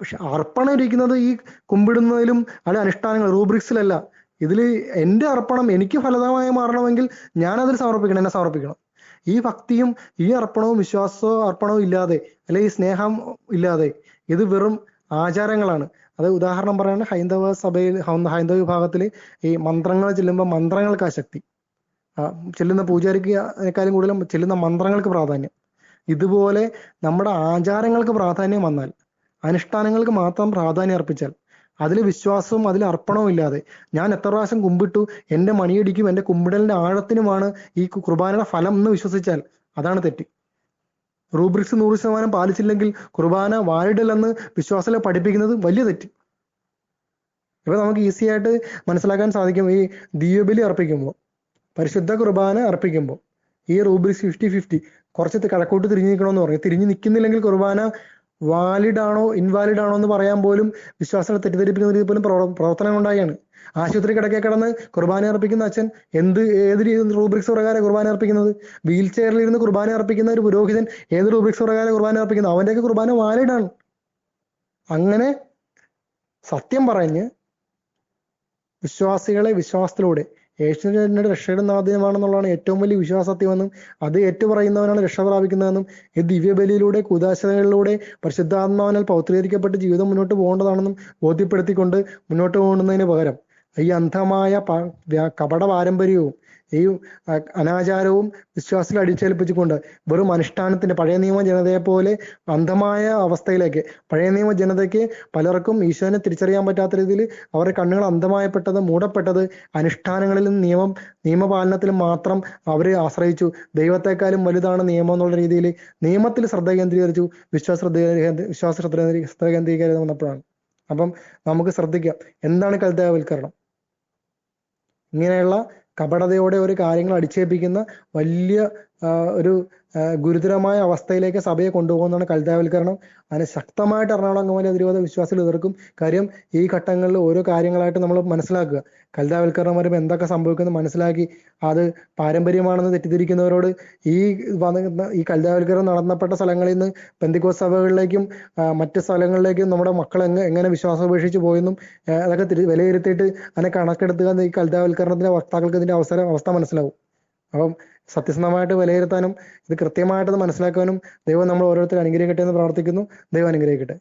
പക്ഷെ അർപ്പണം ഇരിക്കുന്നത് ഈ കുമ്പിടുന്നതിലും അല്ലെ അനുഷ്ഠാനങ്ങൾ റൂബ്രിക്സിലല്ല. ഇതിൽ എന്റെ അർപ്പണം എനിക്ക് ഫലതമായി മാറണമെങ്കിൽ ഞാൻ അതിൽ സമർപ്പിക്കണം എന്നെ സമർപ്പിക്കണം. ഈ ഭക്തിയും ഈ അർപ്പണവും വിശ്വാസവും അർപ്പണവും ഇല്ലാതെ അല്ലെ ഈ സ്നേഹം ഇല്ലാതെ ഇത് വെറും ആചാരങ്ങളാണ്. അത് ഉദാഹരണം പറയുന്നത് ഹൈന്ദവ സഭയിൽ ഹൈന്ദവ വിഭാഗത്തിൽ ഈ മന്ത്രങ്ങൾ ചെല്ലുമ്പോൾ മന്ത്രങ്ങൾക്ക് ശക്തി. ചെല്ലുന്ന പൂജാരിക്കാലും കൂടുതലും ചെല്ലുന്ന മന്ത്രങ്ങൾക്ക് പ്രാധാന്യം. ഇതുപോലെ നമ്മുടെ ആചാരങ്ങൾക്ക് പ്രാധാന്യം വന്നാൽ അനുഷ്ഠാനങ്ങൾക്ക് മാത്രം പ്രാധാന്യം അർപ്പിച്ചാൽ അതിൽ വിശ്വാസവും അതിൽ അർപ്പണവും ഇല്ലാതെ ഞാൻ എത്ര പ്രാവശ്യം കുമ്പിട്ടു എന്റെ മണിയടിക്കും എന്റെ കുമ്പിടലിന്റെ ആഴത്തിനുമാണ് ഈ കുർബാനയുടെ ഫലം എന്ന് വിശ്വസിച്ചാൽ അതാണ് തെറ്റ്. റൂബ്രിക്സ് നൂറ് ശതമാനം പാലിച്ചില്ലെങ്കിൽ കുർബാന വാലിഡല്ലെന്ന് വിശ്വാസത്തെ പഠിപ്പിക്കുന്നത് വലിയ തെറ്റ്. ഇപ്പൊ നമുക്ക് ഈസി ആയിട്ട് മനസ്സിലാക്കാൻ സാധിക്കും ഈ ദീപബലി അർപ്പിക്കുമ്പോൾ പരിശുദ്ധ കുർബാന അർപ്പിക്കുമ്പോൾ ഈ റൂബ്രിക്സ് ഫിഫ്റ്റി ഫിഫ്റ്റി കുറച്ച് കിഴക്കോട്ട് തിരിഞ്ഞു നിൽക്കണമെന്ന് പറയും തിരിഞ്ഞു നിൽക്കുന്നില്ലെങ്കിൽ കുർബാന വാലിഡ് ആണോ ഇൻവാലിഡ് ആണോ എന്ന് പറയാൻ പോലും വിശ്വാസത്തെ തെറ്റിദ്ധരിപ്പിക്കുന്ന രീതിയിൽ പോലും പ്രവർ- പ്രവർത്തനം ഉണ്ടായാണ് ആശുപത്രി കിടക്കെ കിടന്ന് കുർബാന അർപ്പിക്കുന്ന അച്ഛൻ എന്ത് ഏത് റൂബ്രിക്സ് പ്രകാരം കുർബാന അർപ്പിക്കുന്നത്? വീൽ ചെയറിൽ ഇരുന്ന് കുർബാന അർപ്പിക്കുന്ന ഒരു പുരോഹിതൻ ഏത് റൂബ്രിക്സ് പ്രകാരം കുർബാന അർപ്പിക്കുന്നത് അവന്റെയൊക്കെ കുർബാന വാലിഡാണ്. അങ്ങനെ സത്യം പറഞ്ഞ് വിശ്വാസികളെ വിശ്വാസത്തിലൂടെ യേശുവിന്റെ രക്ഷയുടെ നാദ്യമാണെന്നുള്ളതാണ് ഏറ്റവും വലിയ വിശ്വാസത്യമെന്നും അത് ഏറ്റുപറയുന്നവനാണ് രക്ഷ പ്രാപിക്കുന്നതെന്നും ഈ ദിവ്യബലിയിലൂടെ കുദാശകളിലൂടെ പരിശുദ്ധാത്മാവിനാൽ പൗത്രീകരിക്കപ്പെട്ട് ജീവിതം മുന്നോട്ട് പോകേണ്ടതാണെന്നും ബോധ്യപ്പെടുത്തിക്കൊണ്ട് മുന്നോട്ട് പോകുന്നതിന് പകരം ഈ അന്ധമായ കപട പാരമ്പര്യവും ഈ അനാചാരവും വിശ്വാസത്തിൽ അടിച്ചേൽപ്പിച്ചുകൊണ്ട് വെറും അനുഷ്ഠാനത്തിന്റെ പഴയ നിയമ ജനതയെ പോലെ അന്ധമായ അവസ്ഥയിലേക്ക് പഴയ നിയമ ജനതയ്ക്ക് പലർക്കും ഈശോനെ തിരിച്ചറിയാൻ പറ്റാത്ത രീതിയിൽ അവരുടെ കണ്ണുകൾ അന്ധമായപ്പെട്ടത് മൂടപ്പെട്ടത് അനുഷ്ഠാനങ്ങളിലും നിയമം നിയമപാലനത്തിലും മാത്രം അവരെ ആശ്രയിച്ചു. ദൈവത്തെക്കാളും വലുതാണ് നിയമം എന്നുള്ള രീതിയിൽ നിയമത്തിൽ ശ്രദ്ധ കേന്ദ്രീകരിച്ചു. വിശ്വാസ ശ്രദ്ധ വിശ്വാസ ശ്രദ്ധ ശ്രദ്ധ കേന്ദ്രീകരിക്കാൻ വന്നപ്പോഴാണ്. അപ്പം നമുക്ക് ശ്രദ്ധിക്കാം. എന്താണ് കൽതാവൽക്കരണം ഇങ്ങനെയുള്ള കപടതയോടെ ഒരു കാര്യങ്ങൾ അടിച്ചേൽപ്പിക്കുന്ന വലിയ ഒരു ഗുരുതരമായ അവസ്ഥയിലേക്ക് സഭയെ കൊണ്ടുപോകുന്നതാണ് കൽതാവൽക്കരണം അതിനെ ശക്തമായിട്ട് എറണാകുളം അങ്കമാലി അതിരൂപത വിശ്വാസികൾ എതിർക്കും. കാര്യം ഈ ഘട്ടങ്ങളിൽ ഓരോ കാര്യങ്ങളായിട്ട് നമ്മൾ മനസ്സിലാക്കുക. കൽതാവൽക്കരണം വരുമ്പോൾ എന്തൊക്കെ സംഭവിക്കുന്നു മനസ്സിലാക്കി അത് പാരമ്പര്യമാണെന്ന് തെറ്റിദ്ധരിക്കുന്നവരോട് ഈ വന്ന ഈ കൽതാവൽക്കരണം നടന്നപ്പെട്ട സ്ഥലങ്ങളിൽ നിന്ന് പെന്തിക്കോസ് സഭകളിലേക്കും മറ്റ് സ്ഥലങ്ങളിലേക്കും നമ്മുടെ മക്കൾ എങ്ങനെ എങ്ങനെ വിശ്വാസം ഉപേക്ഷിച്ച് പോയെന്നും അതൊക്കെ വിലയിരുത്തിയിട്ട് അതിനെ കണക്കെടുത്തുക ഈ കൽതാവൽക്കരണത്തിന്റെ വക്താക്കൾക്ക് ഇതിന്റെ അവസരം അവസ്ഥ മനസ്സിലാവും. അപ്പം സത്യസന്ധമായിട്ട് വിലയിരുത്താനും ഇത് കൃത്യമായിട്ട് മനസ്സിലാക്കാനും ദൈവം നമ്മൾ ഓരോരുത്തരും അനുഗ്രഹിക്കട്ടെ എന്ന് പ്രാർത്ഥിക്കുന്നു. ദൈവം അനുഗ്രഹിക്കട്ടെ.